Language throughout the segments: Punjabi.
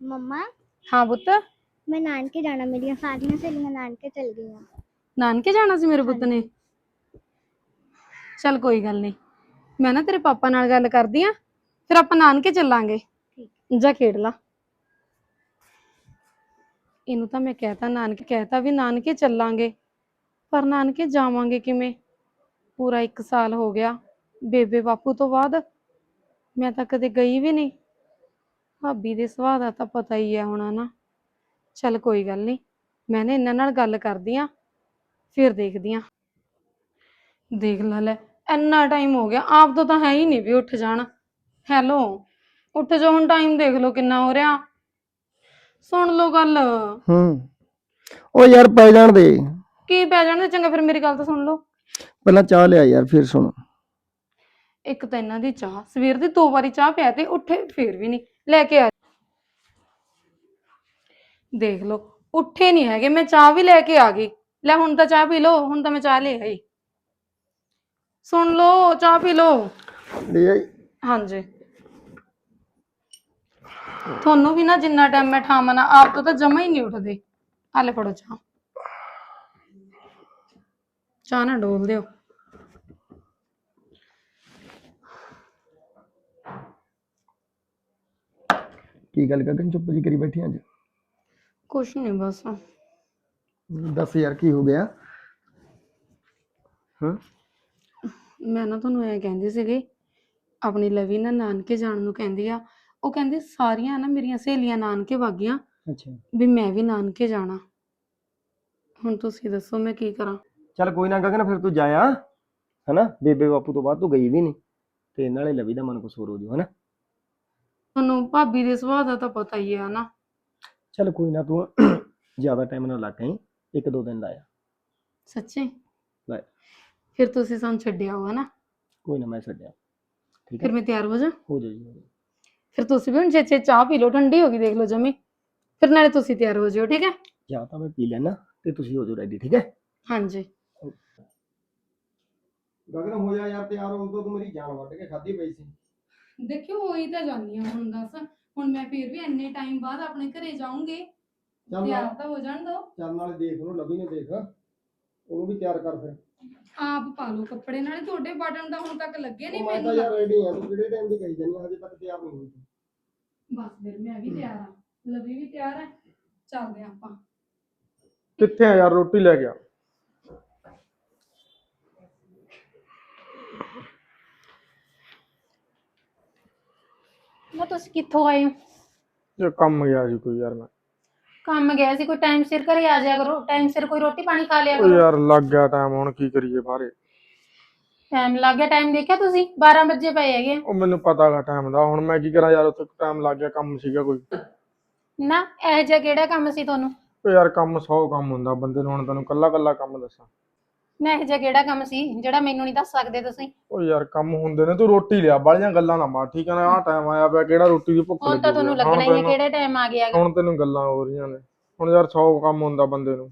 ਮੰਮਾ? ਹਾਂ ਪੁੱਤ। ਮੈਂ ਨਾਨਕੇ ਜਾਣਾ ਮੇਰੀਆਂ ਸਾਰੀਆਂ ਸਹੇਲੀਆਂ ਨਾਨਕੇ ਚਲ ਗਈਆਂ। ਨਾਨਕੇ ਜਾਣਾ ਸੀ ਮੇਰੇ ਪੁੱਤ ਨੇ? ਚੱਲ ਕੋਈ ਗੱਲ ਨਹੀਂ। ਮੈਂ ਨਾ ਤੇਰੇ ਪਾਪਾ ਨਾਲ ਗੱਲ ਕਰਦੀ ਆ ਫਿਰ ਆਪਾਂ ਨਾਨਕੇ ਚੱਲਾਂਗੇ। ਜਾ ਖੇਡ ਲਾ। ਇਹਨੂੰ ਤਾਂ ਮੈਂ ਕਹਿਤਾ ਨਾਨਕੇ ਕਹਿਤਾ ਵੀ ਨਾਨਕੇ ਚੱਲਾਂਗੇ। ਪਰ ਨਾਨਕੇ ਜਾਵਾਂਗੇ ਕਿਵੇਂ? ਪੂਰਾ 1 ਸਾਲ ਹੋ ਗਿਆ। ਬੇਬੇ ਬਾਪੂ ਤੋਂ ਬਾਅਦ ਮੈਂ ਤਾਂ ਕਦੇ ਗਈ ਵੀ ਨਹੀਂ। ਭਾਬੀ ਦੇ ਸੁਭਾਅ ਦਾ ਤਾਂ ਪਤਾ ਹੀ ਹੈ ਹੁਣ ਨਾ ਚੱਲ ਕੋਈ ਗੱਲ ਨਹੀਂ ਮੈਂ ਨਾ ਇਹਨਾਂ ਨਾਲ ਗੱਲ ਕਰਦੀ ਆ ਫਿਰ ਦੇਖਦੀ ਆ ਦੇਖ ਲਾ ਲੈ ਇੰਨਾ ਟਾਈਮ ਹੋ ਗਿਆ ਆਪ ਤੋਂ ਤਾਂ ਹੈ ਹੀ ਨਹੀਂ ਵੀ ਉੱਠ ਜਾਣ। ਹੈਲੋ ਉੱਠ ਜਾ ਹੁਣ ਟਾਈਮ ਦੇਖ ਲਓ ਕਿੰਨਾ ਹੋ ਰਿਹਾ। ਸੁਣ ਲਓ ਗੱਲ। ਹੂੰ। ਉਹ ਯਾਰ ਪੈ ਜਾਣ ਦੇ। ਕੀ ਪੈ ਜਾਣਾ ਚੰਗਾ ਫਿਰ ਮੇਰੀ ਗੱਲ ਤਾਂ ਸੁਣ ਲਓ। ਪਹਿਲਾਂ ਚਾਹ ਲਿਆ ਯਾਰ ਫਿਰ ਸੁਣ। ਇੱਕ ਤਾਂ ਇਹਨਾਂ ਦੀ ਚਾਹ ਸਵੇਰ ਦੀ ਦੋ ਵਾਰੀ ਚਾਹ ਪਿਆ ਤੇ ਉੱਠੇ ਫੇਰ ਵੀ ਨਹੀਂ ਲੈ ਕੇ ਆ ਦੇਖ ਲਓ ਉੱਠੇ ਨਹੀਂ ਹੈਗੇ ਮੈਂ ਚਾਹ ਵੀ ਲੈ ਕੇ ਆ ਗਈ। ਲੈ ਹੁਣ ਤਾਂ ਚਾਹ ਪੀ ਲਓ ਹੁਣ ਤਾਂ ਮੈਂ ਚਾਹ ਲੈ ਆਈ। ਸੁਣ ਲਓ ਚਾਹ ਪੀ ਲਓ। ਲੈ ਆਈ। ਹਾਂਜੀ। ਤੁਹਾਨੂੰ ਵੀ ਨਾ ਜਿੰਨਾ ਟਾਈਮ ਮੈਂ ਠਾਵਾਂ ਨਾ ਆਪ ਤੋਂ ਤਾਂ ਜਮਾ ਹੀ ਨਹੀਂ ਉੱਠਦੇ। ਆ ਲੈ ਫੜੋ ਚਾਹ। ਚਾਹ ਨਾ ਡੋਲ ਦਿਓ। ਕੀ ਗੱਲ ਗਗਨ ਚੁੱਪ ਜੀ ਕਰੀ ਬੈਠੀ ਅੱਜ? ਕੁਛ ਨਹੀਂ ਬਸ। ਦੱਸ ਯਾਰ ਕੀ ਹੋ ਗਿਆ? ਹਾਂ? ਮੈਂ ਨਾ ਤੁਹਾਨੂੰ ਐ ਕਹਿੰਦੀ ਸੀਗੀ ਆਪਣੀ ਲਵੀ ਨਾ ਨਾਨਕੇ ਜਾਣ ਨੂੰ ਕਹਿੰਦੀ ਆ। ਉਹ ਕਹਿੰਦੀ ਸਾਰੀਆਂ ਨਾ ਮੇਰੀਆਂ ਸਹੇਲੀਆਂ ਨਾਨਕੇ ਵਾਗੀਆਂ ਅੱਛਾ। ਵੀ ਮੈਂ ਵੀ ਨਾਨਕੇ ਜਾਣਾ। ਹੁਣ ਤੁਸੀਂ ਦੱਸੋ ਮੈਂ ਕੀ ਕਰਾਂ? ਚੱਲ ਕੋਈ ਨਾ ਗਗਨ ਫਿਰ ਤੂੰ ਜਾਇਆ ਹਨਾ? ਬੇਬੇ ਬਾਪੂ ਤੋਂ ਬਾਅਦ ਤੂੰ ਗਈ ਵੀ ਨਹੀਂ ਤੇ ਨਾਲੇ ਲਵੀ ਦਾ ਮਨ ਕਸੂਰ ਹੋ ਜੂ ਹਨਾ? ਤੁਹਾਨੂੰ ਭਾਬੀ ਦੇ ਸੁਭਾਅ ਦਾ ਤਾਂ ਪਤਾ ਹੀ ਹੈ ਨਾ ਚੱਲ ਕੋਈ ਨਾ ਤੂੰ ਜ਼ਿਆਦਾ ਟਾਈਮ ਨਾ ਲੱਗ ਗਈ ਇੱਕ ਦੋ ਦਿਨ ਲਾਇਆ। ਸੱਚੀ? ਲੈ। ਫਿਰ ਤੁਸੀਂ ਸਾਨੂੰ ਛੱਡਿਆ ਹੋਗਾ ਨਾ ਕੋਈ ਨਾ ਮੈਂ ਛੱਡਿਆ ਠੀਕ ਫਿਰ ਹੈ ਮੈਂ ਤਿਆਰ ਹੋ ਜਾ। ਹੋ ਜਾ ਜੀ ਹੋ ਜਾ। ਫਿਰ ਤੁਸੀਂ ਵੀ ਹੁਣ ਛੇ ਛੇ ਚਾਹ ਪੀ ਲਓ ਠੰਡੀ ਹੋ ਗਈ ਦੇਖ ਲਓ ਜਮੀ। ਫਿਰ ਨਾਲੇ ਤੁਸੀਂ ਤਿਆਰ ਹੋ ਜਿਓ ਠੀਕ ਹੈ? ਜਾਂ ਤਾਂ ਮੈਂ ਪੀ ਲੈਣਾ ਤੇ ਤੁਸੀਂ ਹੋ ਜਾਓ ਰੈਡੀ ਠੀਕ ਹੈ? ਹਾਂਜੀ। ਗਗਨ ਹੋ ਜਾ ਯਾਰ ਤਿਆਰ ਹੋ ਤੂੰ ਮੇਰੀ ਜਾਨ ਵੱਢ ਕੇ ਖਾਧੀ ਪਈ ਸੀ। ਦੇਖਿਓ ਹੋਈ ਤਾਂ ਜਾਂਦੀ ਆ ਹੁਣ ਦੱਸ। ਹੁਣ ਮੈਂ ਫਿਰ ਵੀ ਇੰਨੇ ਟਾਈਮ ਬਾਅਦ ਆਪਣੇ ਘਰੇ ਜਾਊਂਗੇ। ਚੱਲ ਤਿਆਰ ਨਾਲ- ਤਾਂ ਹੋ ਜਾਣ ਦੋ। ਚੱਲ ਨਾਲੇ ਦੇਖ ਉਹਨੂੰ ਲਵੀ ਨੂੰ ਦੇਖ। ਉਹਨੂੰ ਵੀ ਤਿਆਰ ਕਰ ਫਿਰ। ਆਪ ਪਾ ਲਓ ਕੱਪੜੇ ਨਾਲੇ ਤੁਹਾਡੇ ਬਟਨ ਤਾਂ ਹੁਣ ਤੱਕ ਲੱਗੇ ਨਹੀਂ ਉਹ ਮੈਂ ਤਾਂ ਮੈਨੂੰ ਯਾਰ ਰੈਡੀ ਆ ਤੂੰ ਕਿਹੜੇ ਟਾਈਮ ਦੀ ਕਹੀ ਜਾਨੀ ਆਂ, ਹਜੇ ਤੱਕ ਤਿਆਰ ਨਹੀਂ ਹੋਈ ਤੂੰ। ਬਸ ਫਿਰ ਮੈਂ ਵੀ ਤਿਆਰ ਆ। ਲਵੀ ਵੀ ਤਿਆਰ ਹੈ ਚੱਲਦੇ ਹਾਂ ਆਪਾਂ। ਕਿੱਥੇ ਆ ਯਾਰ ਰੋਟੀ ਲੈ ਗਿਆ ਤੁਸੀਂ ਕਿੱਥੋਂ ਆਏ ਹੋ? ਜੇ ਕੰਮ ਗਿਆ ਸੀ ਕੋਈ ਯਾਰ ਮੈਂ। ਕੰਮ ਗਿਆ ਸੀ ਕੋਈ ਟਾਈਮ ਸਿਰ ਘਰੇ ਆ ਜਾਇਆ ਕਰੋ। ਟਾਈਮ ਸਿਰ ਕੋਈ ਰੋਟੀ ਪਾਣੀ ਖਾ ਲਿਆ ਉਹ ਕਰੋ। ਯਾਰ ਲੱਗ ਗਿਆ ਟਾਈਮ ਹੁਣ ਕੀ ਕਰੀਏ ਬਾਹਰੇ। ਟਾਈਮ ਲੱਗ ਗਿਆ ਟਾਈਮ ਦੇਖਿਆ ਤੁਸੀਂ? 12 ਵਜੇ ਪਏ ਹੈਗੇ। ਉਹ ਮੈਨੂੰ ਪਤਾਗਾ ਟਾਈਮ ਦਾ ਹੁਣ ਮੈਂ ਕੀ ਕਰਾਂ ਯਾਰ ਉੱਥੇ ਟਾਈਮ ਲੱਗ ਗਿਆ ਕੰਮ ਸੀਗਾ ਕੋਈ। ਨਾ ਇਹ ਜਿਹਾ ਕਿਹੜਾ ਕੰਮ ਸੀ ਤੁਹਾਨੂੰ? ਉਹ ਯਾਰ ਕੰਮ 100 ਕੰਮ ਹੁੰਦਾ ਬੰਦੇ ਨੂੰ ਹੁਣ ਤੈਨੂੰ ਕੱਲਾ ਕੱਲਾ ਕੰਮ ਦੱਸਾਂ। ਨਾ ਇਹ ਜਿਹਾ ਕਿਹੜਾ ਕੰਮ ਸੀ ਜਿਹੜਾ ਮੈਨੂੰ ਨਹੀਂ ਦੱਸ ਸਕਦੇ ਤੁਸੀਂ? ਉਹ ਯਾਰ ਕੰਮ ਹੁੰਦੇ ਨੇ ਤੂੰ ਰੋਟੀ ਲਿਆ ਬਾਲੀਆਂ ਗੱਲਾਂ ਨਾ ਮਾਰ ਠੀਕ ਹੈ ਨਾ? ਆਹ ਟਾਈਮ ਆਇਆ ਪਿਆ ਕਿਹੜਾ ਰੋਟੀ ਦੀ ਭੁੱਖ ਹੁਣ ਤਾਂ ਤੁਹਾਨੂੰ ਲੱਗਣਾ ਹੀ ਕਿਹੜੇ ਟਾਈਮ ਆ ਗਿਆ ਗਾ। ਹੁਣ ਤੈਨੂੰ ਗੱਲਾਂ ਹੋ ਰਹੀਆਂ ਨੇ। ਹੁਣ ਯਾਰ 100 ਕੰਮ ਹੁੰਦਾ ਬੰਦੇ ਨੂੰ।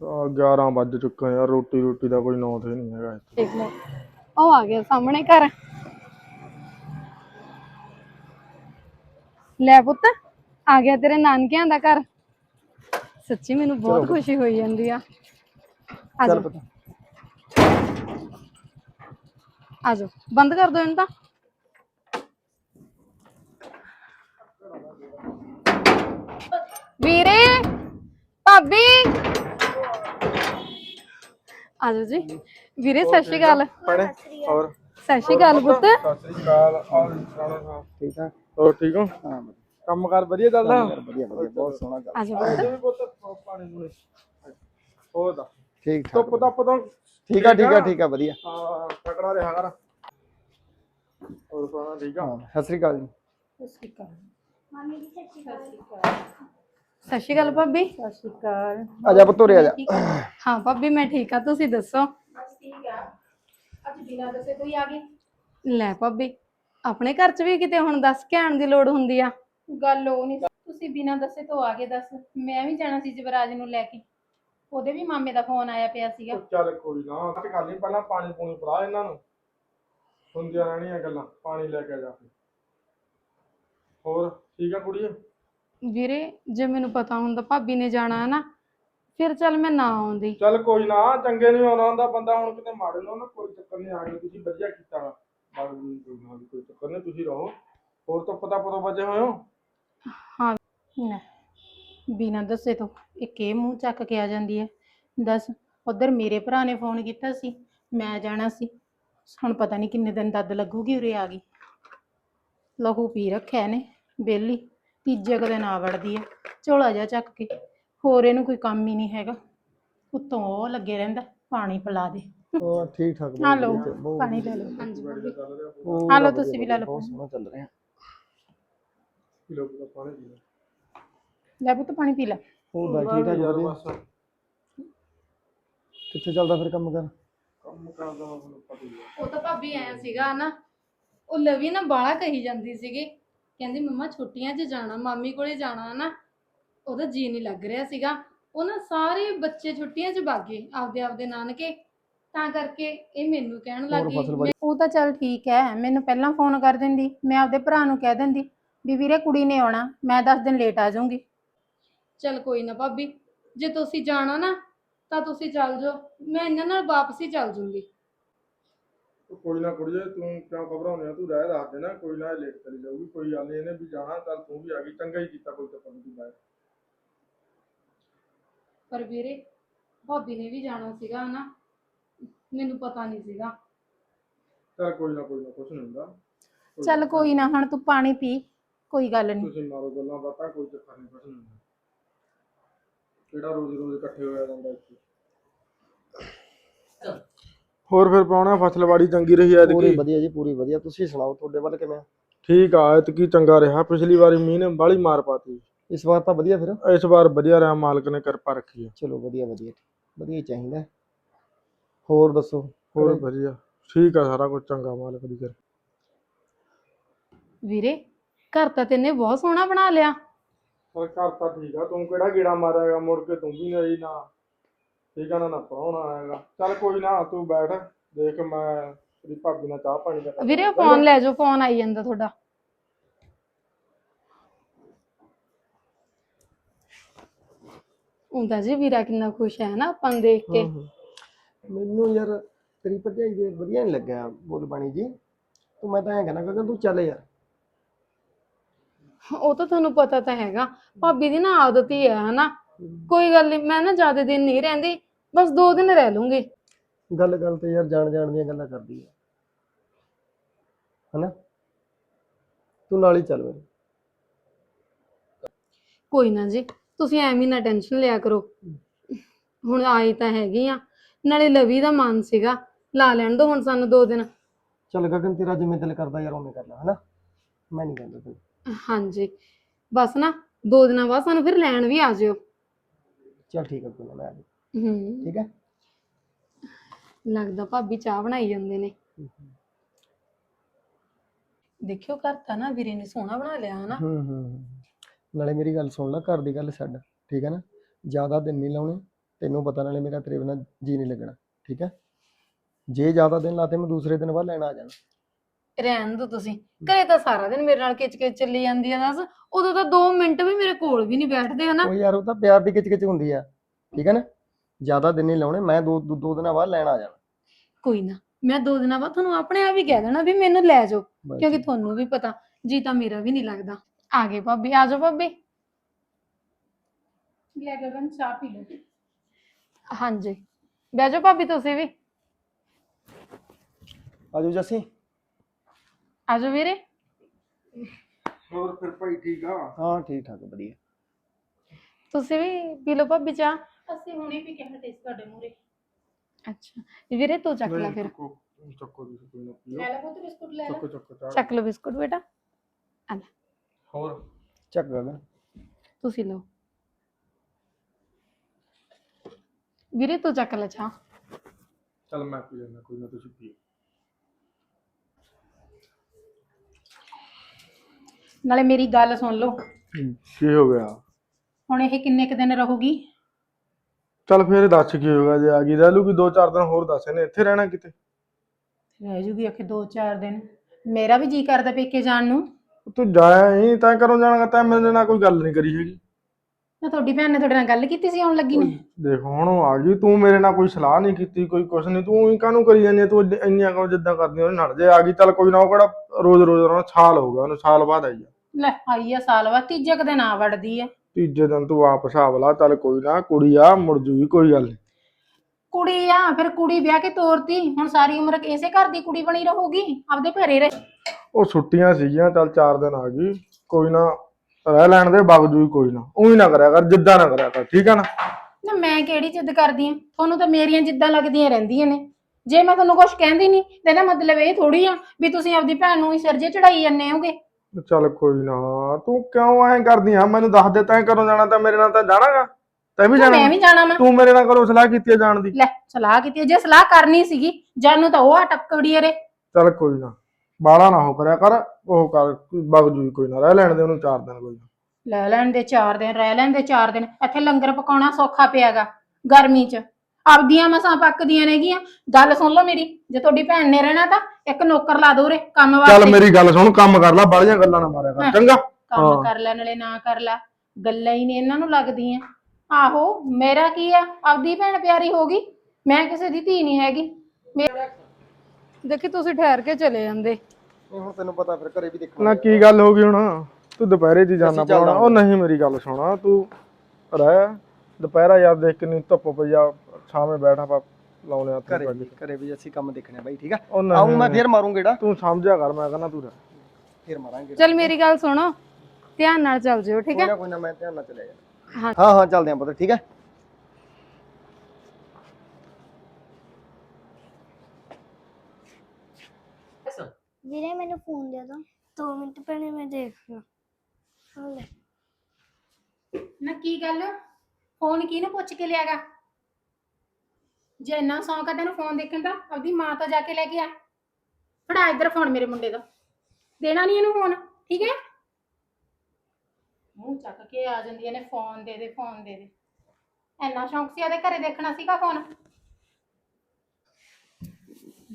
ਆ 11 ਵੱਜ ਚੁੱਕੇ ਯਾਰ ਰੋਟੀ ਰੋਟੀ ਦਾ ਕੋਈ ਨਾਂ ਤੇ ਨਹੀਂ ਹੈਗਾ ਇੱਥੇ। ਦੇਖ ਲਓ ਉਹ ਆ ਗਿਆ ਸਾਹਮਣੇ ਘਰ। ਲੈ ਪੁੱਤ ਆ ਗਿਆ ਤੇਰੇ ਨਾਨਕਿਆਂ ਦਾ ਘਰ। ਸੱਚੀ ਮੈਨੂੰ ਬਹੁਤ ਖੁਸ਼ੀ ਹੋਈ ਜਾਂਦੀ ਆ। ਚੱਲ ਜਾਓ। ਪਤਾ। ਆ ਜਾਓ। ਬੰਦ ਕਰ ਦਿਓ ਇਹਨੂੰ ਤਾਂ। ਵੀਰੇ ਭਾਬੀ। ਆ ਜਾਓ ਜੀ। ਵੀਰੇ ਸਤਿ ਸ਼੍ਰੀ ਅਕਾਲ। ਪੜੇ ਹੋਰ। ਸਤਿ ਸ਼੍ਰੀ ਅਕਾਲ ਪੁੱਤ। ਸਤਿ ਸ੍ਰੀ ਅਕਾਲ। ਔਰ ਰਾਣਾ ਸਾਹਿਬ ਠੀਕ ਆ? ਹੋਰ ਠੀਕ ਹੋ? ਹਾਂ। ਕੰਮ ਕਾਰ ਵਧੀਆ ਚੱਲਦਾ? ਯਾਰ ਵਧੀਆ ਵਧੀਆ। ਬਹੁਤ ਸੋਹਣਾ ਚੱਲ ਆ ਜਾਓ ਪੁੱਤ। ਵੀ ਪੁੱਤ ਪਾਣੀ ਨੂੰ ਹੋਰ ਦਾ ਠੀਕ ਠਾਕ। ਧੁੱਪ ਧੱਪ ਤੋਂ ਠੀਕ ਆ ਠੀਕ ਆ ਠੀਕ ਆ? ਵਧੀਆ। ਹਾਂ ਤਕੜਾ ਰਿਹਾ ਕਰ। ਹੋਰ ਸੁਣਾ ਠੀਕ ਆ? ਹਾਂ ਸਤਿ ਸ੍ਰੀ ਅਕਾਲ ਜੀ। ਮੰਮੀ ਦੀ ਸੱਚੀ ਗੱਲ ਸਤਿ ਸ਼੍ਰੀ ਅਕਾਲ। ਭਾਬੀ। ਸਤਿ ਸ਼੍ਰੀ ਅਕਾਲ। ਆ ਜਾ ਪੁੱਤੋ ਆ ਜਾ। ਹਾਂ ਭਾਬੀ ਮੈਂ ਠੀਕ ਆ ਤੁਸੀਂ ਦੱਸੋ? ਅੱਜ ਬਿਨਾਂ ਦੱਸੇ ਕੋਈ ਆ ਗਈ? ਲੈ ਭਾਬੀ ਆਪਣੇ ਘਰ 'ਚ ਵੀ ਕਿਤੇ ਹੁਣ ਦੱਸ ਕੇ ਦੀ ਲੋੜ ਹੁੰਦੀ ਆ? ਗੱਲ ਉਹ ਨਹੀਂ ਤੁਸੀਂ ਬਿਨਾਂ ਦੱਸੇ ਤੋਂ ਆ ਗਏ ਦੱਸ। ਮੈਂ ਵੀ ਜਾਣਾ ਸੀ ਜਵਰਾਜ ਨੂੰ ਲੈ ਕੇ। ਉਹਦੇ ਵੀ ਮਾਮੇ ਦਾ ਫੋਨ ਆਇਆ ਪਿਆ ਸੀਗਾ। ਉਹ ਚੱਲ ਕੋਈ ਨਾ ਕੱਟ ਕਰ ਲਈ ਪਹਿਲਾਂ ਪਾਣੀ ਪੂਣੀ ਪਿਲਾ ਇਹਨਾਂ ਨੂੰ। ਹੁੰਦੀਆਂ ਰਹਿਣੀਆਂ ਗੱਲਾਂ ਪਾਣੀ ਲੈ ਕੇ ਜਾ ਕੇ। ਹੋਰ ਠੀਕ ਆ ਕੁੜੀਏ? ਵੀਰੇ ਜੇ ਮੈਨੂੰ ਪਤਾ ਹੁੰਦਾ ਭਾਬੀ ਨੇ ਜਾਣਾ ਹੈ ਨਾ ਫਿਰ ਚੱਲ ਮੈਂ ਨਾ ਆਉਂਦੀ। ਚੱਲ ਕੋਈ ਨਾ ਚੰਗੇ ਨਹੀਂ ਆਉਣਾ ਹੁੰਦਾ ਬੰਦਾ ਹੁਣ ਕਿਤੇ ਮਾੜੇ ਨਾ ਕੋਈ ਚੱਕਰ ਨਹੀਂ ਆ ਗਏ ਤੁਸੀਂ ਵਧੀਆ ਕੀਤਾ ਵਾ। ਬਾਕੀ ਕੋਈ ਨਾ ਕੋਈ ਚੱਕਰ ਨਹੀਂ ਤੁਸੀਂ ਰਹੋ। ਹੋਰ ਤਾਂ ਪਤਾ ਪਤਾ ਬਚੇ ਹੋਏ ਹੋ। ਲੈ ਬਿਨਾਂ ਦੱਸੇ ਤੋਂ ਇੱਕ ਇਹ ਮੂੰਹ ਚੱਕ ਕੇ ਆ ਜਾਂਦੀ ਹੈ। ਦੱਸ ਉਧਰ ਮੇਰੇ ਭਰਾ ਨੇ ਫੋਨ ਕੀਤਾ ਸੀ ਮੈਂ ਜਾਣਾ ਸੀ। ਹੁਣ ਪਤਾ ਨਹੀਂ ਕਿੰਨੇ ਦਿਨ ਦੱਦ ਲੱਗੂਗੀ ਉਰੇ ਆ ਗਈ। ਲਹੂ ਪੀ ਰੱਖਿਆ ਨੇ ਬੇਲੀ ਤੀਜੇ ਕੁ ਦਿਨ ਆ ਵੜਦੀ ਹੈ। ਝੋਲਾ ਜਿਹਾ ਚੱਕ ਕੇ ਹੋਰ ਇਹਨੂੰ ਕੋਈ ਕੰਮ ਹੀ ਨਹੀਂ ਹੈਗਾ। ਉੱਤੋਂ ਉਹ ਲੱਗੇ ਰਹਿੰਦਾ ਪਾਣੀ ਪਿਲਾ ਦੇ। ਹਾਂ ਠੀਕ ਠਾਕ ਆ ਲਓ ਪਾਣੀ ਲੈ ਲਓ। ਹਾਂਜੀ ਭਾਬੀ ਬਹੁਤ ਆ ਲਓ ਵਧੀਆ, ਤੁਸੀਂ ਵੀ ਲੈ ਲਓ ਬਹੁਤ ਸੋਹਣਾ ਚੱਲ ਰਿਹਾ। ਕਿਲੋ ਕਿਲੋ ਪਾਣੀ ਪੀ ਲਓ। ਲੈ ਪੁੱਤ ਪਾਣੀ ਪੀ ਲੈ। ਹੋਰ ਬਾਈ ਠੀਕ ਯਾਰ ਵਧੀਆ? ਬਸ ਕਿੱਥੇ ਚੱਲਦਾ ਫਿਰ ਕੰਮ ਕਰ? ਕੰਮ ਕਰਦਾ ਹੁਣ ਪਤਾ ਹੀ ਆ। ਉਹ ਤਾਂ ਭਾਬੀ ਆਇਆ ਸੀਗਾ ਨਾ ਉਹ ਲਵੀ ਨਾ ਬਾਲਾ ਕਹੀ ਜਾਂਦੀ ਸੀਗੀ। ਕਹਿੰਦੀ ਮੰਮਾ ਛੁੱਟੀਆਂ 'ਚ ਜਾਣਾ ਮਾਮੀ ਕੋਲੇ ਜਾਣਾ ਨਾ ਉਹਦਾ ਜੀ ਨਹੀਂ ਲੱਗ ਰਿਹਾ ਸੀਗਾ। ਉਹ ਨਾ ਸਾਰੇ ਬੱਚੇ ਛੁੱਟੀਆਂ 'ਚ ਭਾਗੇ ਆਪਦੇ ਆਪਦੇ ਨਾਨਕੇ। ਤਾਂ ਕਰਕੇ ਇਹ ਮੈਨੂੰ ਕਹਿਣ ਲੱਗ ਹੋਰ ਫਸਲ ਬਾੜੀ ਉਹ ਤਾਂ ਚੱਲ ਠੀਕ ਹੈ ਮੈਨੂੰ ਪਹਿਲਾਂ ਫੋਨ ਕਰ ਦਿੰਦੀ ਮੈਂ ਆਪਦੇ ਭਰਾ ਨੂੰ ਕਹਿ ਦਿੰਦੀ ਵੀ ਵੀਰੇ ਕੁੜੀ ਨੇ ਆਉਣਾ ਮੈਂ 10 ਦਿਨ ਲੇਟ ਆ ਜਾਊਂਗੀ। ਚਲ ਕੋਈ ਨਾ ਭਾਬੀ ਜੇ ਤੁਸੀਂ ਜਾਣਾ ਨਾ ਤਾਂ ਤੁਸੀਂ ਚੱਲ ਜਾਓ ਮੈਂ ਇਹਨਾਂ ਨਾਲ ਵਾਪਸ ਹੀ ਚੱਲ ਜੂੰਗੀ। ਤੂੰ ਕੋਈ ਨਾ ਕੁੜੀਏ ਤੂੰ ਕਿਉਂ ਘਬਰਾਉਂਦੇ ਆ ਤੂੰ ਰਹਿ ਦੱਸ ਦੇਣਾ ਕੋਈ ਨਾ ਇਹ ਲੇਟ ਚਲੀ ਜਾਊਗੀ ਕੋਈ ਗੱਲ ਨਹੀਂ ਇਹਨੇ ਵੀ ਜਾਣਾ ਚੱਲ ਤੂੰ ਵੀ ਆ ਗਈ ਚੰਗਾ ਹੀ ਕੀਤਾ ਕੋਈ ਚੱਕਰ ਨਹੀਂ ਬਾਈ ਪਰ ਵੀਰੇ ਭਾਬੀ ਨੇ ਵੀ ਜਾਣਾ ਸੀਗਾ ਨਾ ਮੈਨੂੰ ਪਤਾ ਨਹੀਂ ਸੀਗਾ। ਚੱਲ ਕੋਈ ਨਾ ਕੋਈ ਨਾ ਕੁਛ ਨਹੀਂ ਹੁੰਦਾ। ਚੱਲ ਕੋਈ ਨਾ ਹੁਣ ਤੂੰ ਪਾਣੀ ਪੀ ਕੋਈ ਗੱਲ ਨੀ। ਨਹੀਂ ਤੁਸੀਂ ਮਾਰੋ ਗੱਲਾਂ ਬਾਤਾਂ ਕੋਈ ਚੱਕਰ ਨਹੀਂ ਕੁਛ ਨਹੀਂ ਹੁੰਦਾ। ਕਿਹੜਾ ਰੋਜ਼ ਰੋਜ਼ ਇਕੱਠੇ ਹੋਇਆ ਜਾਂਦਾ ਇੱਥੇ? ਹੋਰ ਫਿਰ ਪਾਉਣਾ ਫਸਲਵਾੜੀ ਚੰਗੀ ਰਹੀ ਐ ਪੂਰੀ ਵਧੀਆ ਜੀ ਪੂਰੀ ਵਧੀਆ। ਤੁਸੀਂ ਸੁਣਾਓ ਤੁਹਾਡੇ ਵੱਲ ਕਿਵੇਂ ਆ? ਠੀਕ ਆ ਐਤਕੀ ਚੰਗਾ ਰਿਹਾ। ਪਿਛਲੀ ਵਾਰੀ ਮੀਂਹ ਨੇ ਬਾਹਲੀ ਮਾਰ ਪਾਤੀ। ਇਸ ਵਾਰ ਤਾਂ ਵਧੀਆ ਫਿਰ? ਇਸ ਵਾਰ ਵਧੀਆ ਰਿਹਾ ਮਾਲਕ ਨੇ ਕਿਰਪਾ ਰੱਖੀ ਆ ਚਲੋ ਵਧੀਆ ਵਧੀਆ। ਵਧੀਆ ਹੀ ਚਾਹੀਦਾ ਹੋਰ ਦੱਸੋ? ਹੋਰ? ਵਧੀਆ। ਠੀਕ ਆ ਸਾਰਾ ਕੁਝ ਚੰਗਾ ਮਾਲਕ ਦੀ ਕਿਰਪਾ। ਵੀਰੇ ਘਰ ਤਾਂ ਤੈਨੇ ਬਹੁਤ ਸੋਹਣਾ ਬਣਾ ਲਿਆ। ਪਰ ਘਰ ਤਾਂ ਠੀਕ ਆ ਤੂੰ ਕਿਹੜਾ ਗੇੜਾ ਮਾਰਿਆਗਾ ਮੁੜ ਕੇ ਤੂੰ ਵੀ ਨਹੀਂ ਨਾ। ਠੀਕ ਆ ਨਾ ਨਾ ਪ੍ਰਾਹੁਣਾ ਆਏਗਾ। ਚੱਲ ਕੋਈ ਨਾ ਤੂੰ ਬੈਠ ਦੇਖ ਮੈਂ ਤੇਰੀ ਭਾਬੀ ਨਾਲ ਚਾਹ ਪਾਣੀ ਦਾ ਵੀਰੇ ਫੋਨ ਲੈ ਜਾਓ ਫੋਨ ਆਈ ਜਾਂਦਾ ਤੁਹਾਡਾ। ਹੁੰਦਾ ਜੀ ਵੀਰਾ ਕਿੰਨਾ ਖੁਸ਼ ਹੈ ਨਾ ਆਪਾਂ ਨੂੰ ਦੇਖ ਕੇ। ਮੈਨੂੰ ਯਾਰ ਤੇਰੀ ਭਰਜਾਈ ਦੇ ਵਧੀਆ ਨਹੀਂ ਲੱਗਿਆ ਬੋਲ ਬਾਣੀ ਜੀ। ਤੂੰ ਮੈਂ ਤਾਂ ਐਂ ਕਹਿਣਾ ਕਿ ਤੂੰ ਚੱਲ ਯਾਰ। ਉਹ ਤਾਂ ਤੁਹਾਨੂੰ ਪਤਾ ਤਾਂ ਹੈਗਾ ਭਾਬੀ ਦੀ ਨਾ ਆਦਤ ਹੀ ਹੈ ਹਨਾ? ਕੋਈ ਗੱਲ ਨਹੀਂ ਮੈਂ ਨਾ ਜ਼ਿਆਦਾ ਦਿਨ ਨਹੀਂ ਰਹਿੰਦੀ ਬਸ ਦੋ ਦਿਨ ਰਹਿ ਲੂੰਗੀ। ਗੱਲ ਗੱਲ ਤੇ ਯਾਰ ਜਾਣ ਜਾਣ ਦੀਆਂ ਗੱਲਾਂ ਕਰਦੀ ਹੈ ਹਨਾ? ਤੂੰ ਨਾਲ ਹੀ ਚੱਲ ਮੇਰੇ। ਕੋਈ ਨਾ ਜੀ ਤੁਸੀਂ ਐਵੇਂ ਨਾ ਟੈਨਸ਼ਨ ਲਿਆ ਕਰੋ। ਹੁਣ ਆਈ ਤਾਂ ਹੈਗੀ ਆ ਨਾਲੇ ਲਵੀ ਦਾ ਮਨ ਸੀਗਾ ਲਾ ਲੈਣ ਦੋ ਹੁਣ ਸਾਨੂੰ ਦੋ ਦਿਨ। ਚੱਲ ਗਗਨ ਤੇਰਾ ਜਿਵੇਂ ਦਿਲ ਕਰਦਾ ਯਾਰ ਉਵੇਂ ਕਰ ਲੈ ਹਨਾ? ਮੈਂ ਨਹੀਂ ਕਹਿੰਦਾ ਤੈਨੂੰ। ਹਾਂਜੀ। ਬਸ ਨਾ ਦੋ ਦਿਨਾਂ ਬਾਅਦ ਸਾਨੂੰ ਫਿਰ ਲੈਣ ਵੀ ਆ ਜਿਓ। ਚੱਲ ਠੀਕ ਹੈ ਕੋਈ ਨਾ ਮੈਂ ਆ ਜਾਊਂ, ਹੂੰ। ਠੀਕ ਹੈ ਲੱਗਦਾ ਭਾਬੀ ਚਾਹ ਬਣਾਈ ਜਾਂਦੇ ਨੇ। ਦੇਖਿਓ ਘਰ ਤਾਂ ਨਾ ਵੀਰੇ ਨੇ ਸੋਹਣਾ ਬਣਾ ਲਿਆ ਹਨਾ? ਹੂੰ ਹੂੰ ਹੂੰ। ਨਾਲੇ ਮੇਰੀ ਗੱਲ ਸੁਣ ਲੈ ਘਰ ਦੀ ਗੱਲ ਛੱਡ। ਠੀਕ ਹੈ ਨਾ? ਜ਼ਿਆਦਾ ਦਿਨ ਨਹੀਂ ਲਾਉਣੇ ਤੈਨੂੰ ਪਤਾ ਨਾਲੇ ਮੇਰਾ ਤੇਰੇ ਬਿਨਾਂ ਜੀ ਨਹੀਂ ਲੱਗਣਾ। ਠੀਕ ਹੈ ਜੇ ਜ਼ਿਆਦਾ ਦਿਨ ਲਾਤੇ ਮੈਂ ਦੂਸਰੇ ਦਿਨ ਬਾਅਦ ਲੈਣ ਆ ਜਾਣਾ। ਰਹਿਣ ਦੋ ਤੁਸੀਂ। ਘਰੇ ਤਾਂ ਸਾਰਾ ਦਿਨ ਮੇਰੇ ਨਾਲ ਕਿਚ ਕਿਚ ਚੱਲੀ ਜਾਂਦੀ ਆ ਦੱਸ। ਉਦੋਂ ਤਾਂ 2 ਮਿੰਟ ਵੀ ਮੇਰੇ ਕੋਲ ਵੀ ਨਹੀਂ ਬੈਠਦੇ ਹਨਾ। ਉਹ ਯਾਰ ਉਹ ਤਾਂ ਪਿਆਰ ਦੀ ਕਿਚ-ਕਿਚ ਹੁੰਦੀ ਆ। ਠੀਕ ਹੈ ਨਾ? ਜ਼ਿਆਦਾ ਦਿਨ ਨਹੀਂ ਲਾਉਣੇ ਮੈਂ ਦੋ ਦੋ ਦੋ ਦਿਨਾਂ ਬਾਅਦ ਲੈਣ ਆ ਜਾਣਾ। ਕੋਈ ਨਾ ਮੈਂ ਦੋ ਦਿਨਾਂ ਬਾਅਦ ਤੁਹਾਨੂੰ ਆਪਣੇ ਆਪ ਹੀ ਕਹਿ ਦੇਣਾ ਵੀ ਮੈਨੂੰ ਲੈ ਜਾਓ ਬਸ। ਕਿਉਂਕਿ ਤੁਹਾਨੂੰ ਵੀ ਪਤਾ ਜੀ ਤਾਂ ਮੇਰਾ ਵੀ ਨਹੀਂ ਲੱਗਦਾ। ਆ ਗਏ ਭਾਬੀ ਆ ਜਾਓ ਭਾਬੀ। ਲੈ ਗਗਨ ਚਾਹ ਪੀ ਲਓ। ਹਾਂਜੀ। ਬਹਿ ਜਾਓ ਭਾਬੀ ਤੁਸੀਂ ਵੀ। ਆਜੋ ਜੱਸੀ। ਆ ਜਾਓ ਵੀਰੇ ਹੋਰ ਫਿਰ ਭਾਈ ਠੀਕ ਆ? ਹਾਂ ਠੀਕ ਠਾਕ ਵਧੀਆ। ਤੁਸੀਂ ਵੀ ਪੀ ਲਓ ਭਾਬੀ ਚਾਹ। ਅਸੀਂ ਹੁਣੇ ਵੀ ਕਹਿ ਹਟੇ ਸੀ ਤੁਹਾਡੇ ਮੂਰੇ ਅੱਛਾ ਵੀਰੇ ਤੂੰ ਚੱਕ ਲੈ ਨਹੀਂ, ਫਿਰ। ਚੱਕੋ ਚੱਕੋ ਤੁਸੀਂ ਕੋਈ ਨਾ ਪੀਓ ਲੈ ਲੈ ਪੁੱਤ ਬਿਸਕੁਟ ਲੈ ਲੈ ਚੱਕੋ ਚੱਕੋ ਚਾਹ। ਚੱਕ ਲਓ ਬਿਸਕੁਟ ਬੇਟਾ। ਹੋਰ? ਚੱਕ ਗਗਨ ਤੁਸੀਂ ਲਓ। ਵੀਰੇ ਤੂੰ ਚੱਕ ਲੈ ਚਾਹ। ਚੱਲ ਮੈਂ ਪੀ ਲੈਂਦਾ ਕੋਈ ਨਾ ਤੁਸੀਂ ਪੀਓ ਨਾਲੇ ਮੇਰੀ ਗੱਲ ਸੁਣ ਲਓ। ਕੀ ਹੋ ਗਿਆ? ਹੁਣ ਇਹ ਕਿੰਨੇ ਕ ਦਿਨ ਰਹੂਗੀ? ਚੱਲ ਫਿਰ ਦੱਸ ਕੀ ਹੋਗਾ ਜੇ ਆ ਗਈ ਰਹਿ ਲੂਗੀ ਦੋ ਚਾਰ ਦਿਨ ਹੋਰ ਦੱਸ ਇਹਨੇ ਇੱਥੇ ਰਹਿਣਾ ਕਿਤੇ। ਰਹਿ ਜੂਗੀ ਆਖੇ 2-4 ਦਿਨ। ਮੇਰਾ ਵੀ ਜੀ ਕਰਦਾ ਪੇਕੇ ਜਾਣ ਨੂੰ। ਤੂੰ ਜਾਇਆ ਹੀ ਤੈਂ ਕਰੋ ਜਾਣਾ ਤੈਂ ਮੇਰੇ ਨਾਲ ਕੋਈ ਗੱਲ ਨਹੀਂ ਕਰੀ ਹੈਗੀ। ਨਾ ਤੁਹਾਡੀ ਭੈਣ ਨੇ ਤੁਹਾਡੇ ਨਾਲ ਗੱਲ ਕੀਤੀ ਸੀ ਆਉਣ ਲੱਗੀ ਨੇ? ਦੇਖ ਹੁਣ ਉਹ ਆ ਗਈ ਤੂੰ ਮੇਰੇ ਨਾਲ ਕੋਈ ਸਲਾਹ ਨਹੀਂ ਕੀਤੀ ਕੋਈ ਕੁਛ ਨਹੀਂ ਤੂੰ ਹੀ ਕਾਹਨੂੰ ਕਰੀ ਜਾਂਦੀ? ਤੂੰ ਇੰਨੀ- ਇੰਨੀਆਂ ਕੰਮ ਜਿੱਦਾਂ ਕਰਦੀ ਉਹਨੇ ਨੜ ਜੇ ਆ ਗਈ ਚੱਲ ਕੋਈ ਨਾ ਉਹ ਕਿਹੜਾ ਰੋਜ਼ ਰੋਜ਼ ਉਹਨਾਂ ਸਾਲ ਹੋ ਗਿਆ ਉਹਨੂੰ ਸਾਲ ਬਾਅਦ ਆਈ ਆ। ਲੈ ਆਈ ਆ ਸਾਲ ਬਾਅਦ ਤੀਜੇ ਕੁ ਦਿਨ ਆ ਵੜਦੀ ਆ। ਤੀਜੇ ਦਿਨ ਤੂੰ ਆਪ ਹਿਸਾਬ ਲਾ ਚੱਲ ਕੋਈ ਨਾ ਕੁੜੀ ਆ ਮੁੜ ਜੂਗੀ ਕੋਈ ਗੱਲ ਨਹੀਂ ਕੁੜੀ ਆ ਫਿਰ ਕੁੜੀ ਵਿਆਹ ਕੇ ਤੋਰਤੀ ਹੁਣ ਸਾਰੀ ਉਮਰ ਇਸੇ ਘਰ ਦੀ ਕੁੜੀ ਬਣੀ ਰਹੂਗੀ ਆਪਦੇ ਘਰੇ ਰਹੇ। ਉਹ ਛੁੱਟੀਆਂ ਸੀਗੀਆਂ ਚੱਲ 4 ਦਿਨ ਆ ਗਈ ਕੋਈ ਨਾ ਰਹਿ ਲੈਣ ਦੇ ਜੂਗੀ ਕੋਈ ਨਾ। ਉਹੀ ਨਾ ਕਰਿਆ ਕਰ ਜਿੱਦਾਂ ਨਾ ਕਰਿਆ ਕਰ ਠੀਕ ਆ ਨਾ? ਨਾ ਮੈਂ ਕਿਹੜੀ ਜਿੱਦ ਕਰਦੀ ਆ? ਤੁਹਾਨੂੰ ਤਾਂ ਮੇਰੀਆਂ ਜਿੱਦਾਂ ਲੱਗਦੀਆਂ ਰਹਿੰਦੀਆਂ ਨੇ। ਜੇ ਮੈਂ ਤੁਹਾਨੂੰ ਕੁਝ ਕਹਿੰਦੀ ਨਹੀਂ ਤੇ ਇਹਦਾ ਮਤਲਬ ਇਹ ਥੋੜੀ ਆ ਵੀ ਤੁਸੀਂ ਆਪਦੀ ਭੈਣ ਨੂੰ ਹੀ ਸਿਰ ਜੇ ਚੜਾਈ ਜਾਂਦੇ ਹੋਗੇ। ਚੱਲ ਕੋਈ ਨਾ ਤੂੰ ਕਿਉਂ ਐਂ ਕਰਦੀ ਆ? ਮੈਨੂੰ ਦੱਸ ਦੇ ਤੈਂ ਕਦੋਂ ਜਾਣਾ ਤਾਂ ਮੇਰੇ ਨਾਲ ਤਾਂ ਜਾਣਾਗਾ। ਤੈਂ ਵੀ ਜਾਣਾ। ਮੈਂ ਵੀ ਜਾਣਾ ਵਾ। ਤੂੰ ਮੇਰੇ ਨਾਲ ਕਰੋ ਸਲਾਹ ਕੀਤੀ ਆ ਜਾਣ ਦੀ? ਲੈ ਸਲਾਹ ਕੀਤੀ ਆ। ਜੇ ਸਲਾਹ ਕਰਨੀ ਸੀਗੀ ਜਾਨੂ ਤਾਂ ਉਹ ਆ ਟੱਕੜੀ ਅਰੇ। ਚੱਲ ਕੋਈ ਨਾ ਬਾਲਾ ਨਾ ਹੋ ਕਰਿਆ ਕਰ ਉਹ ਕਰ ਵਗ ਜੂਗੀ ਕੋਈ ਨਾ ਰਹਿ ਲੈਣ ਦੇ ਉਹਨੂੰ 4 ਦਿਨ ਕੋਈ ਨਾ। ਲੈ ਲੈਣ ਦੇ 4 ਦਿਨ ਰਹਿ ਲੈਣ ਦੇ 4 ਦਿਨ। ਇੱਥੇ ਲੰਗਰ ਪਕਾਉਣਾ ਸੌਖਾ ਪਿਆਗਾ ਗਰਮੀ 'ਚ। ਆਪਦੀਆਂ ਮਸਾਂ ਪੱਕਦੀਆਂ ਨੇਗੀਆਂ। ਗੱਲ ਸੁਣ ਲਓ ਮੇਰੀ ਜੇ ਤੁਹਾਡੀ ਭੈਣ ਨੇ ਰਹਿਣਾ ਤਾਂ ਇੱਕ ਨੌਕਰ ਲਾ ਦੋ ਰੇ ਕੰਮ ਚੱਲ ਵਾਸਤੇ ਮੇਰੀ ਗੱਲ ਸੁਣ ਕੰਮ ਕਰ ਲੈ ਬਾਲੀਆਂ ਗੱਲਾਂ ਨਾ ਮਾਰਿਆ ਕਰ ਹਾਂ। ਚੰਗਾ? ਕੰਮ ਹਾਂ। ਕਰ ਲੈ ਨਾਲੇ ਨਾ ਕਰ ਲੈ। ਗੱਲਾਂ ਹੀ ਨੇ ਇਹਨਾਂ ਨੂੰ ਲੱਗਦੀਆਂ। ਆਹੋ ਮੇਰਾ ਕੀ ਆ? ਆਪਦੀ ਭੈਣ ਪਿਆਰੀ ਹੋਗੀ ਮੈਂ ਕਿਸੇ ਦੀ ਧੀ ਨਹੀਂ ਹੈਗੀ। ਦੇਖੀ ਤੁਸੀਂ ਠਹਿਰ ਕੇ ਚਲੇ ਜਾਂਦੇ। ਨਹੀਂ ਹੁਣ ਤੈਨੂੰ ਪਤਾ ਫਿਰ ਘਰੇ ਵੀ ਦੇਖਣਾ ਨਾ ਕੀ ਗੱਲ ਹੋ ਗਈ ਹੁਣ? ਤੂੰ ਦੁਪਹਿਰੇ ਜੀ ਜਾਣਾ ਪਾਉਣਾ ਉਹ ਨਹੀਂ ਮੇਰੀ ਗੱਲ ਸੁਣਾ ਤੂੰ ਰਹਿ। ਦੁਪਹਿਰਾ ਯਾਰ ਦੇਖ ਕਿੰਨੀ ਧੁੱਪ ਪਈ ਆ ਛਾਵੇਂ ਬੈਠਾ ਪਾ ਲਾਉਣੇ ਹੱਥ ਘਰੇ ਪੱਗ ਵੀ ਘਰੇ ਵੀ ਅਸੀਂ ਕੰਮ ਦੇਖਣੇ ਆ ਬਾਈ ਠੀਕ ਆ ਉਹ ਨਹੀਂ ਆਉਂ ਮੈਂ ਫੇਰ ਮਾਰੂੰ ਗੇੜਾ ਤੂੰ ਸਮਝਿਆ ਕਰ ਮੈਂ ਕਹਿੰਦਾ ਤੂੰ ਰਹਿ ਫੇਰ ਮਾਰਾਂਗੇ ਚਲ ਮੇਰੀ ਗੱਲ ਸੁਣੋ ਧਿਆਨ ਨਾਲ ਚੱਲ ਜਿਓ ਠੀਕ ਕੋਈ ਹੈ ਨਾ ਕੋਈ ਨਾ ਮੈਂ ਧਿਆਨ ਨਾਲ ਚਲੇ ਜਾਣਾ ਹਾਂ। ਹਾਂ ਹਾਂ ਚੱਲਦੇ ਆਂ ਪੁੱਤ ਠੀਕ ਹੈ ਵੀਰੇ ਮੈਨੂੰ ਫੋਨ ਦੇ ਦੋ 2 ਮਿੰਟ ਪਹਿਲੇ ਮੈਂ ਦੇਖਣਾ ਹਾਂ ਲੈ। ਨਾ ਕੀ ਗੱਲ? ਫੋਨ ਕਿਹਨੂੰ ਪੁੱਛ ਕੇ ਲਿਆਗਾ? ਜੇ ਇੰਨਾ ਸ਼ੌਂਕ ਆ ਤੈਨੂੰ ਫੋਨ ਦੇਖਣ ਦਾ ਆਪਦੀ ਮਾਂ ਤੋਂ ਜਾ ਕੇ ਲੈ ਕੇ ਆ। ਫੜਾ ਇੱਧਰ ਫੋਨ ਮੇਰੇ ਮੁੰਡੇ ਦਾ। ਦੇਣਾ ਨਹੀਂ ਇਹਨੂੰ ਫੋਨ ਠੀਕ ਹੈ? ਮੂੰਹ ਚੱਕ ਕੇ ਆ ਜਾਂਦੀਆਂ ਨੇ ਫੋਨ ਦੇ ਦੇ ਫੋਨ ਦੇ ਦੇ। ਇੰਨਾ ਸ਼ੌਂਕ ਸੀ ਉਹਦੇ ਘਰੇ ਦੇਖਣਾ ਸੀਗਾ ਫੋਨ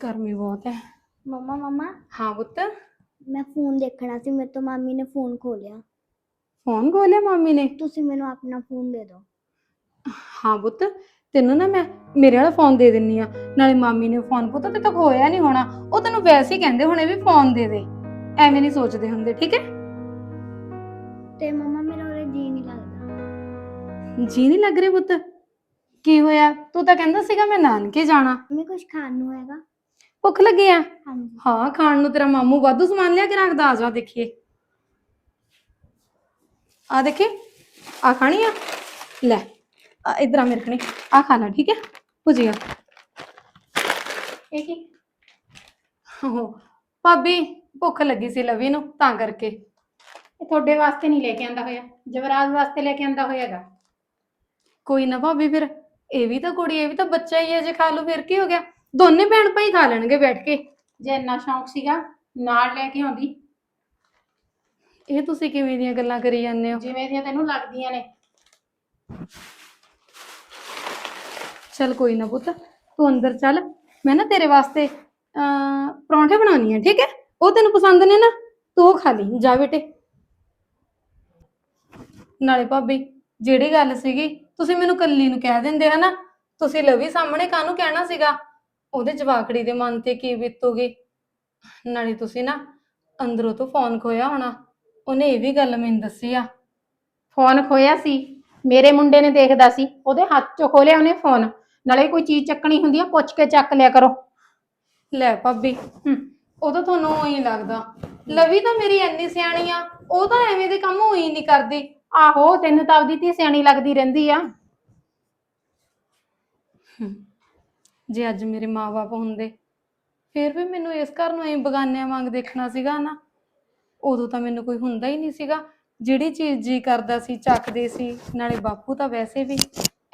ਗਰਮੀ ਬਹੁਤ ਹੈ। ਮੰਮਾ ਮੰਮਾ? ਹਾਂ ਪੁੱਤ। ਮੈਂ ਫੋਨ ਦੇਖਣਾ ਸੀ ਮੇਰੇ ਤੋਂ ਮਾਮੀ ਨੇ ਫੋਨ ਖੋਲਿਆ। ਫੋਨ ਖੋਲਿਆ ਮੰਮੀ ਨੇ? ਤੁਸੀਂ ਮੈਨੂੰ ਆਪਣਾ ਫੋਨ ਦੇ ਦਿਓ। ਹਾਂ ਪੁੱਤ। ਤੈਨੂੰ ਨਾ ਮੈਂ ਮੇਰੇ ਵਾਲਾ ਫੋਨ ਦੇ ਦਿੰਨੀ ਆ। ਨਾਲੇ ਮਾਮੀ ਨੇ ਫੋਨ ਪੁੱਤ ਤੇ ਤਾਂ ਖੋਇਆ ਨਹੀਂ ਹੋਣਾ। ਉਹ ਤੈਨੂੰ ਵੈਸੇ ਹੀ ਕਹਿੰਦੇ ਹੋਣੇ ਵੀ ਫੋਨ ਦੇ ਦੇ। ਐਵੇਂ ਨਹੀਂ ਸੋਚਦੇ ਹੁੰਦੇ ਠੀਕ ਹੈ? ਤੇ ਮੰਮਾ ਮੇਰਾ ਉਹਦੇ ਜੀ ਨਹੀਂ ਲੱਗਦਾ। ਜੀ ਨਹੀਂ ਲੱਗ ਰਿਹਾ ਪੁੱਤ? ਕੀ ਹੋਇਆ? ਤੂੰ ਤਾਂ ਕਹਿੰਦਾ ਸੀਗਾ ਮੈਂ ਨਾਨਕੇ ਜਾਣਾ। ਮੈਂ ਕੁਝ ਖਾਣ ਨੂੰ ਹੈਗਾ? ਭੁੱਖ ਲੱਗੀ ਆ? ਹਾਂਜੀ। ਹਾਂ ਖਾਣ ਨੂੰ ਤੇਰਾ ਮਾਮੂ ਵਾਧੂ ਸਮਾਨ ਲਿਆ ਕੇ ਰੱਖਦਾ ਆ ਜਾ ਦੇਖੀਏ। ਆ ਦੇਖੀ? ਆ ਖਾਣੀ ਆ? ਲੈ। ਆ ਮੇਰੇ ਕਣੀ ਆ ਖਾ ਲੈ ਠੀਕ ਹੈ? ਭੁਜੀਆ। ਇਹ ਕੀ? ਓਹੋ ਭਾਬੀ ਭੁੱਖ ਲੱਗੀ ਸੀ ਲਵੀ ਨੂੰ ਤਾਂ ਕਰਕੇ। ਇਹ ਤੁਹਾਡੇ ਵਾਸਤੇ ਨਹੀਂ ਲੈ ਕੇ ਆਂਦਾ ਹੋਇਆ ਜਵਰਾਜ ਵਾਸਤੇ ਲੈ ਕੇ ਆਂਦਾ ਹੋਇਆਗਾ। ਕੋਈ ਨਾ ਭਾਬੀ ਫਿਰ ਇਹ ਵੀ ਤਾਂ ਕੁੜੀ ਇਹ ਵੀ ਤਾਂ ਬੱਚਾ ਹੀ ਹੈ ਜੇ ਖਾ ਲਓ ਫਿਰ ਕੀ ਹੋ ਗਿਆ? ਦੋਨੇ ਭੈਣ ਭਾਈ ਖਾ ਲੈਣਗੇ ਬੈਠ ਕੇ। ਜੇ ਇੰਨਾ ਸ਼ੌਂਕ ਸੀਗਾ ਨਾਲ ਲੈ ਕੇ ਆਉਂਦੀ। ਇਹ ਤੁਸੀਂ ਕਿਵੇਂ ਦੀਆਂ ਗੱਲਾਂ ਕਰੀ ਜਾਂਦੇ ਹੋ? ਜਿਵੇਂ ਦੀਆਂ ਤੈਨੂੰ ਲੱਗਦੀਆਂ ਨੇ। ਚਲ ਕੋਈ ਨਾ ਪੁੱਤ, ਤੂੰ ਅੰਦਰ ਚੱਲ, ਮੈਂ ਨਾ ਤੇਰੇ ਵਾਸਤੇ, ਅਹ, ਪਰੌਂਠੇ ਬਣਾਉਣੀ ਆ, ਠੀਕ ਹੈ? ਉਹ ਤੈਨੂੰ ਪਸੰਦ ਨੇ ਨਾ, ਤੂੰ ਉਹ ਖਾ ਲਈ, ਜਾ ਬੇਟੇ। ਨਾਲੇ ਭਾਬੀ, ਜਿਹੜੀ ਗੱਲ ਸੀਗੀ, ਤੁਸੀਂ ਮੈਨੂੰ ਕੱਲੀ ਨੂੰ ਕਹਿ ਦਿੰਦੇ ਹਨਾ, ਤੁਸੀਂ ਲਵੀ ਸਾਹਮਣੇ ਕਾਹਨੂੰ ਕਹਿਣਾ ਸੀਗਾ? ਉਹਦੇ ਜਵਾਕੜੀ ਦੇ ਮਨ ਤੇ ਕੀ ਬੀਤੂਗੀ? ਨਾਲੇ ਤੁਸੀਂ ਨਾ ਅੰਦਰੋਂ ਤੋਂ ਫੋਨ ਖੋਇਆ ਹੋਣਾ, ਉਹਨੇ ਇਹ ਵੀ ਗੱਲ ਮੈਨੂੰ ਦੱਸੀ ਆ। ਫੋਨ ਖੋਇਆ ਸੀ, ਮੇਰੇ ਮੁੰਡੇ ਨੇ ਦੇਖਦਾ ਸੀ, ਉਹਦੇ ਹੱਥ ਚੋਂ ਖੋਲਿਆ ਉਹਨੇ ਫੋਨ। ਨਾਲੇ ਕੋਈ ਚੀਜ਼ ਚੱਕਣੀ ਹੁੰਦੀ ਆ ਪੁੱਛ ਕੇ ਚੱਕ ਲਿਆ ਕਰੋ। ਲੈ ਭਾਬੀ ਹੂੰ। ਉਹ ਤਾਂ ਤੁਹਾਨੂੰ ਉਹੀ ਲੱਗਦਾ। ਲਵੀ ਤਾਂ ਮੇਰੀ ਇੰਨੀ ਸਿਆਣੀ ਆ ਉਹ ਤਾਂ ਐਵੇਂ ਦੇ ਕੰਮ ਉਹੀ ਨਹੀਂ ਕਰਦੀ। ਆਹੋ ਤੈਨੂੰ ਤਾਂ ਆਪਦੀ ਧੀ ਸਿਆਣੀ ਲੱਗਦੀ ਰਹਿੰਦੀ ਆ। ਜੇ ਅੱਜ ਮੇਰੇ ਮਾਪੇ ਹੁੰਦੇ ਫਿਰ ਵੀ ਮੈਨੂੰ ਇਸ ਘਰ ਨੂੰ ਐਂ ਬਗਾਨਿਆਂ ਵਾਂਗ ਦੇਖਣਾ ਸੀਗਾ ਨਾ ਉਦੋਂ ਤਾਂ ਮੈਨੂੰ ਕੋਈ ਹੁੰਦਾ ਹੀ ਨਹੀਂ ਸੀਗਾ। ਜਿਹੜੀ ਚੀਜ਼ ਜੀ ਕਰਦਾ ਸੀ ਚੱਕਦੇ ਸੀ ਨਾਲੇ ਬਾਪੂ ਤਾਂ ਵੈਸੇ ਵੀ।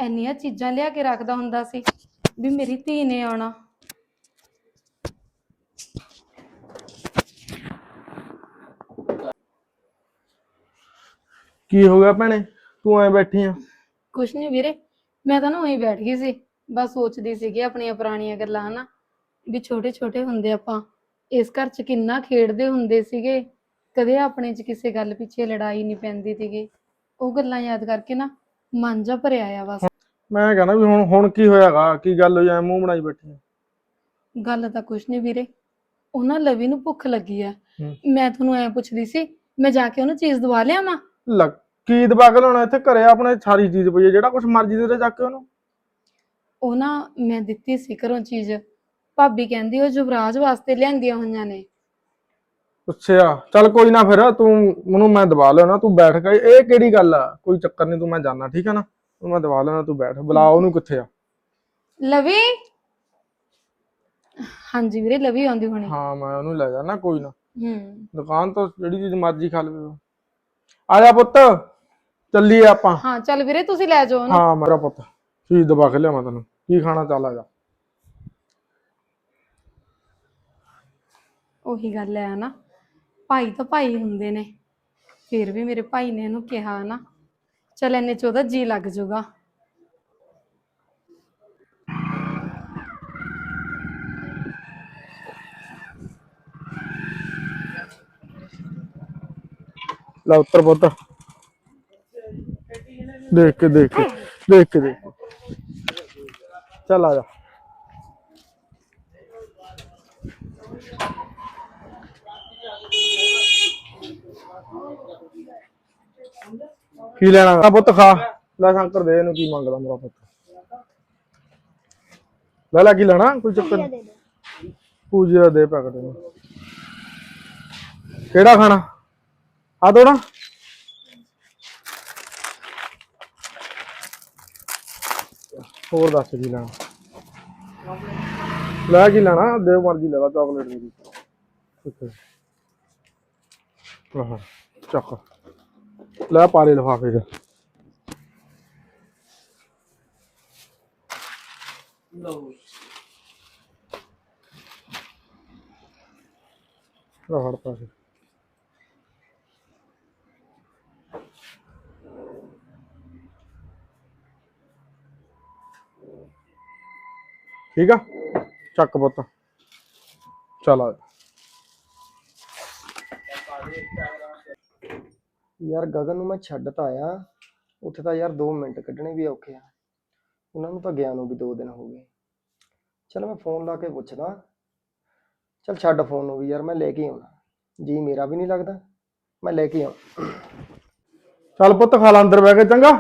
ਇੰਨੀਆਂ ਚੀਜ਼ਾਂ ਲਿਆ ਕੇ ਰੱਖਦਾ ਹੁੰਦਾ ਸੀ ਵੀ ਮੇਰੀ ਧੀ ਨੇ ਆਉਣਾ। ਕੀ ਹੋ ਗਿਆ ਭੈਣੇ? ਤੂੰ ਐ ਬੈਠੀ ਆ। ਕੁਛ ਨਹੀਂ ਵੀਰੇ ਮੈਂ ਤਾਂ ਨਾ ਉਹੀ ਬੈਠ ਗਈ ਸੀ ਬਸ ਸੋਚਦੀ ਸੀਗੀ ਆਪਣੀਆਂ ਪੁਰਾਣੀਆਂ ਗੱਲਾਂ ਹਨਾ ਵੀ ਛੋਟੇ ਛੋਟੇ ਹੁੰਦੇ ਆਪਾਂ ਇਸ ਘਰ 'ਚ ਕਿੰਨਾ ਖੇਡਦੇ ਹੁੰਦੇ ਸੀਗੇ ਕਦੇ ਆਪਣੇ 'ਚ ਕਿਸੇ ਗੱਲ ਪਿੱਛੇ ਲੜਾਈ ਨਹੀਂ ਪੈਂਦੀ ਤੀਗੀ ਉਹ ਗੱਲਾਂ ਯਾਦ ਕਰਕੇ ਨਾ ਮਨ ਜਾ ਭਰਿਆ ਆ ਬਸ। ਮੈਂ ਕਹਿੰਦਾ ਵੀ ਹੁਣ ਹੁਣ ਕੀ ਹੋਇਆਗਾ? ਕੀ ਗੱਲ ਹੋਈ? ਐ ਮੂੰਹ ਬਣਾਈ ਬੈਠੀ ਆਂ? ਗੱਲ ਤਾਂ ਕੁਛ ਨਹੀਂ ਵੀਰੇ। ਉਹਨਾਂ ਲਵੀ ਨੂੰ ਭੁੱਖ ਲੱਗੀ ਆ। ਹੂੰ। ਮੈਂ ਤੁਹਾਨੂੰ ਐ ਪੁੱਛਦੀ ਸੀ ਮੈਂ ਜਾ ਕੇ ਉਹਨੂੰ ਚੀਜ਼ ਦਵਾ ਲਿਆਵਾਂ? ਲੈ ਕੀ ਦਬਾ ਕੇ ਲਾਉਣਾ ਇੱਥੇ ਘਰੇ ਆਪਣੇ ਸਾਰੀ ਚੀਜ਼ ਪਈ ਹੈ ਜਿਹੜਾ ਕੁਝ ਮਰਜ਼ੀ ਦੇ ਦੇ ਚੱਕ ਕੇ ਉਹਨੂੰ। ਉਹ ਨਾ ਮੈਂ ਦਿੱਤੀ ਸੀ ਘਰੋਂ ਚੀਜ਼। ਭਾਬੀ ਕਹਿੰਦੀ ਉਹ ਯੁਵਰਾਜ ਵਾਸਤੇ ਲਿਆਂਦੀਆਂ ਹੋਈਆਂ ਨੇ। ਅੱਛਾ ਚੱਲ ਕੋਈ ਨਾ ਫਿਰ ਤੂੰ ਮੈਨੂੰ ਮੈਂ ਦਬਾ ਲੈਣਾ ਤੂੰ ਬੈਠ ਕੇ। ਇਹ ਕਿਹੜੀ ਗੱਲ ਆ? ਕੋਈ ਚੱਕਰ ਨਹੀਂ ਤੂੰ ਮੈਂ ਜਾਣਾ ਠੀਕ ਹੈ ਨਾ? ਤੂੰ ਮੈਂ ਦਬਾ ਲੈਣਾ ਤੂੰ ਬੈਠ। ਬੁਲਾ ਉਹਨੂੰ ਕਿੱਥੇ ਆ? ਲਵੀ? ਹਾਂਜੀ ਵੀਰੇ ਲਵੀ ਆਉਂਦੀ ਹੋਣੀ। ਹਾਂ ਮੈਂ ਉਹਨੂੰ ਲੈ ਜਾਣਾ ਕੋਈ ਨਾ। ਹੂੰ। ਦੁਕਾਨ ਤੋਂ ਜਿਹੜੀ ਚੀਜ਼ ਮਰਜ਼ੀ ਖਾ ਲਵੇ। ਆ ਜਾ ਪੁੱਤ ਚੱਲੀਏ ਆਪਾਂ। ਹਾਂ ਚੱਲ ਵੀਰੇ ਤੁਸੀਂ ਲੈ ਜਾਓ ਉਹਨੂੰ। ਹਾਂ ਮੇਰਾ ਪੁੱਤ ਚੀਜ਼ ਦਬਾ ਕੇ ਲਿਆਵਾਂ ਤੈਨੂੰ। ਕੀ ਖਾਣਾ ਚੱਲ ਆ ਜਾ। ਉਹੀ ਗੱਲ ਹੈ ਨਾ। ਭਾਈ ਤਾਂ ਭਾਈ ਹੁੰਦੇ ਨੇ। ਫਿਰ ਵੀ ਮੇਰੇ ਭਾਈ ਨੇ ਇਹਨੂੰ ਕਿਹਾ ਨਾ। ਚੱਲ ਇੰਨੇ ਚ ਉਹਦਾ ਜੀ ਲੱਗ ਜਾਊਗਾ ਲੈ ਉੱਤਰ ਪੁੱਤ ਦੇਖ ਕੇ ਦੇਖ ਕੇ ਦੇਖ ਕੇ ਦੇਖ ਕੇ। ਚੱਲ ਆ ਜਾ ਕੀ ਲੈਣਾ? ਆ ਪੁੱਤ ਖਾ। ਲੈ ਸ਼ੰਕਰ ਦੇ ਇਹਨੂੰ ਕੀ ਮੰਗਦਾ ਮੇਰਾ ਪੁੱਤ? ਲੈ ਲੈ ਕੀ ਲੈਣਾ? ਕੋਈ ਚੱਕਰ ਨਹੀਂ ਪੂਜਾ ਦੇ ਪੈਕਟ ਨੂੰ ਕਿਹੜਾ ਖਾਣਾ? ਆ ਤੋੜਾ ਹੋਰ ਦੱਸ ਕੀ ਲੈਣਾ? ਲੈ ਕੀ ਲੈਣਾ? ਦੇ ਮਰਜ਼ੀ ਲੈ ਲਾ ਚਾਕਲੇਟ ਦੀ ਠੀਕ ਹੈ। ਚੱਕ। ਲੈ ਪਾ ਲੈ ਲਿਫਾਫੇ ਚ ਲਓ ਫੜ ਪਾ ਠੀਕ ਆ ਚੱਕ ਪੁੱਤ ਚਲ ਆ ਯਾਰ ਗਗਨ ਨੂੰ ਮੈਂ ਛੱਡ ਤਾਂ ਆਇਆ। ਉੱਥੇ ਤਾਂ ਯਾਰ 2 ਮਿੰਟ ਕੱਢਣੇ ਵੀ ਔਖੇ ਆ। ਉਹਨਾਂ ਨੂੰ ਤਾਂ ਗਿਆ ਨੂੰ ਵੀ 2 ਦਿਨ ਹੋ ਗਏ। ਚਲ ਮੈਂ ਫੋਨ ਲਾ ਕੇ ਪੁੱਛਦਾ। ਚਲ ਛੱਡ ਫੋਨ ਨੂੰ ਵੀ ਯਾਰ ਮੈਂ ਲੈ ਕੇ ਆਉਣਾ। ਜੀ ਮੇਰਾ ਵੀ ਨਹੀਂ ਲੱਗਦਾ। ਮੈਂ ਲੈ ਕੇ ਆਉਂ। ਚੱਲ ਪੁੱਤ ਖਾ ਲਾ ਅੰਦਰ ਬਹਿ ਕੇ ਚੰਗਾ।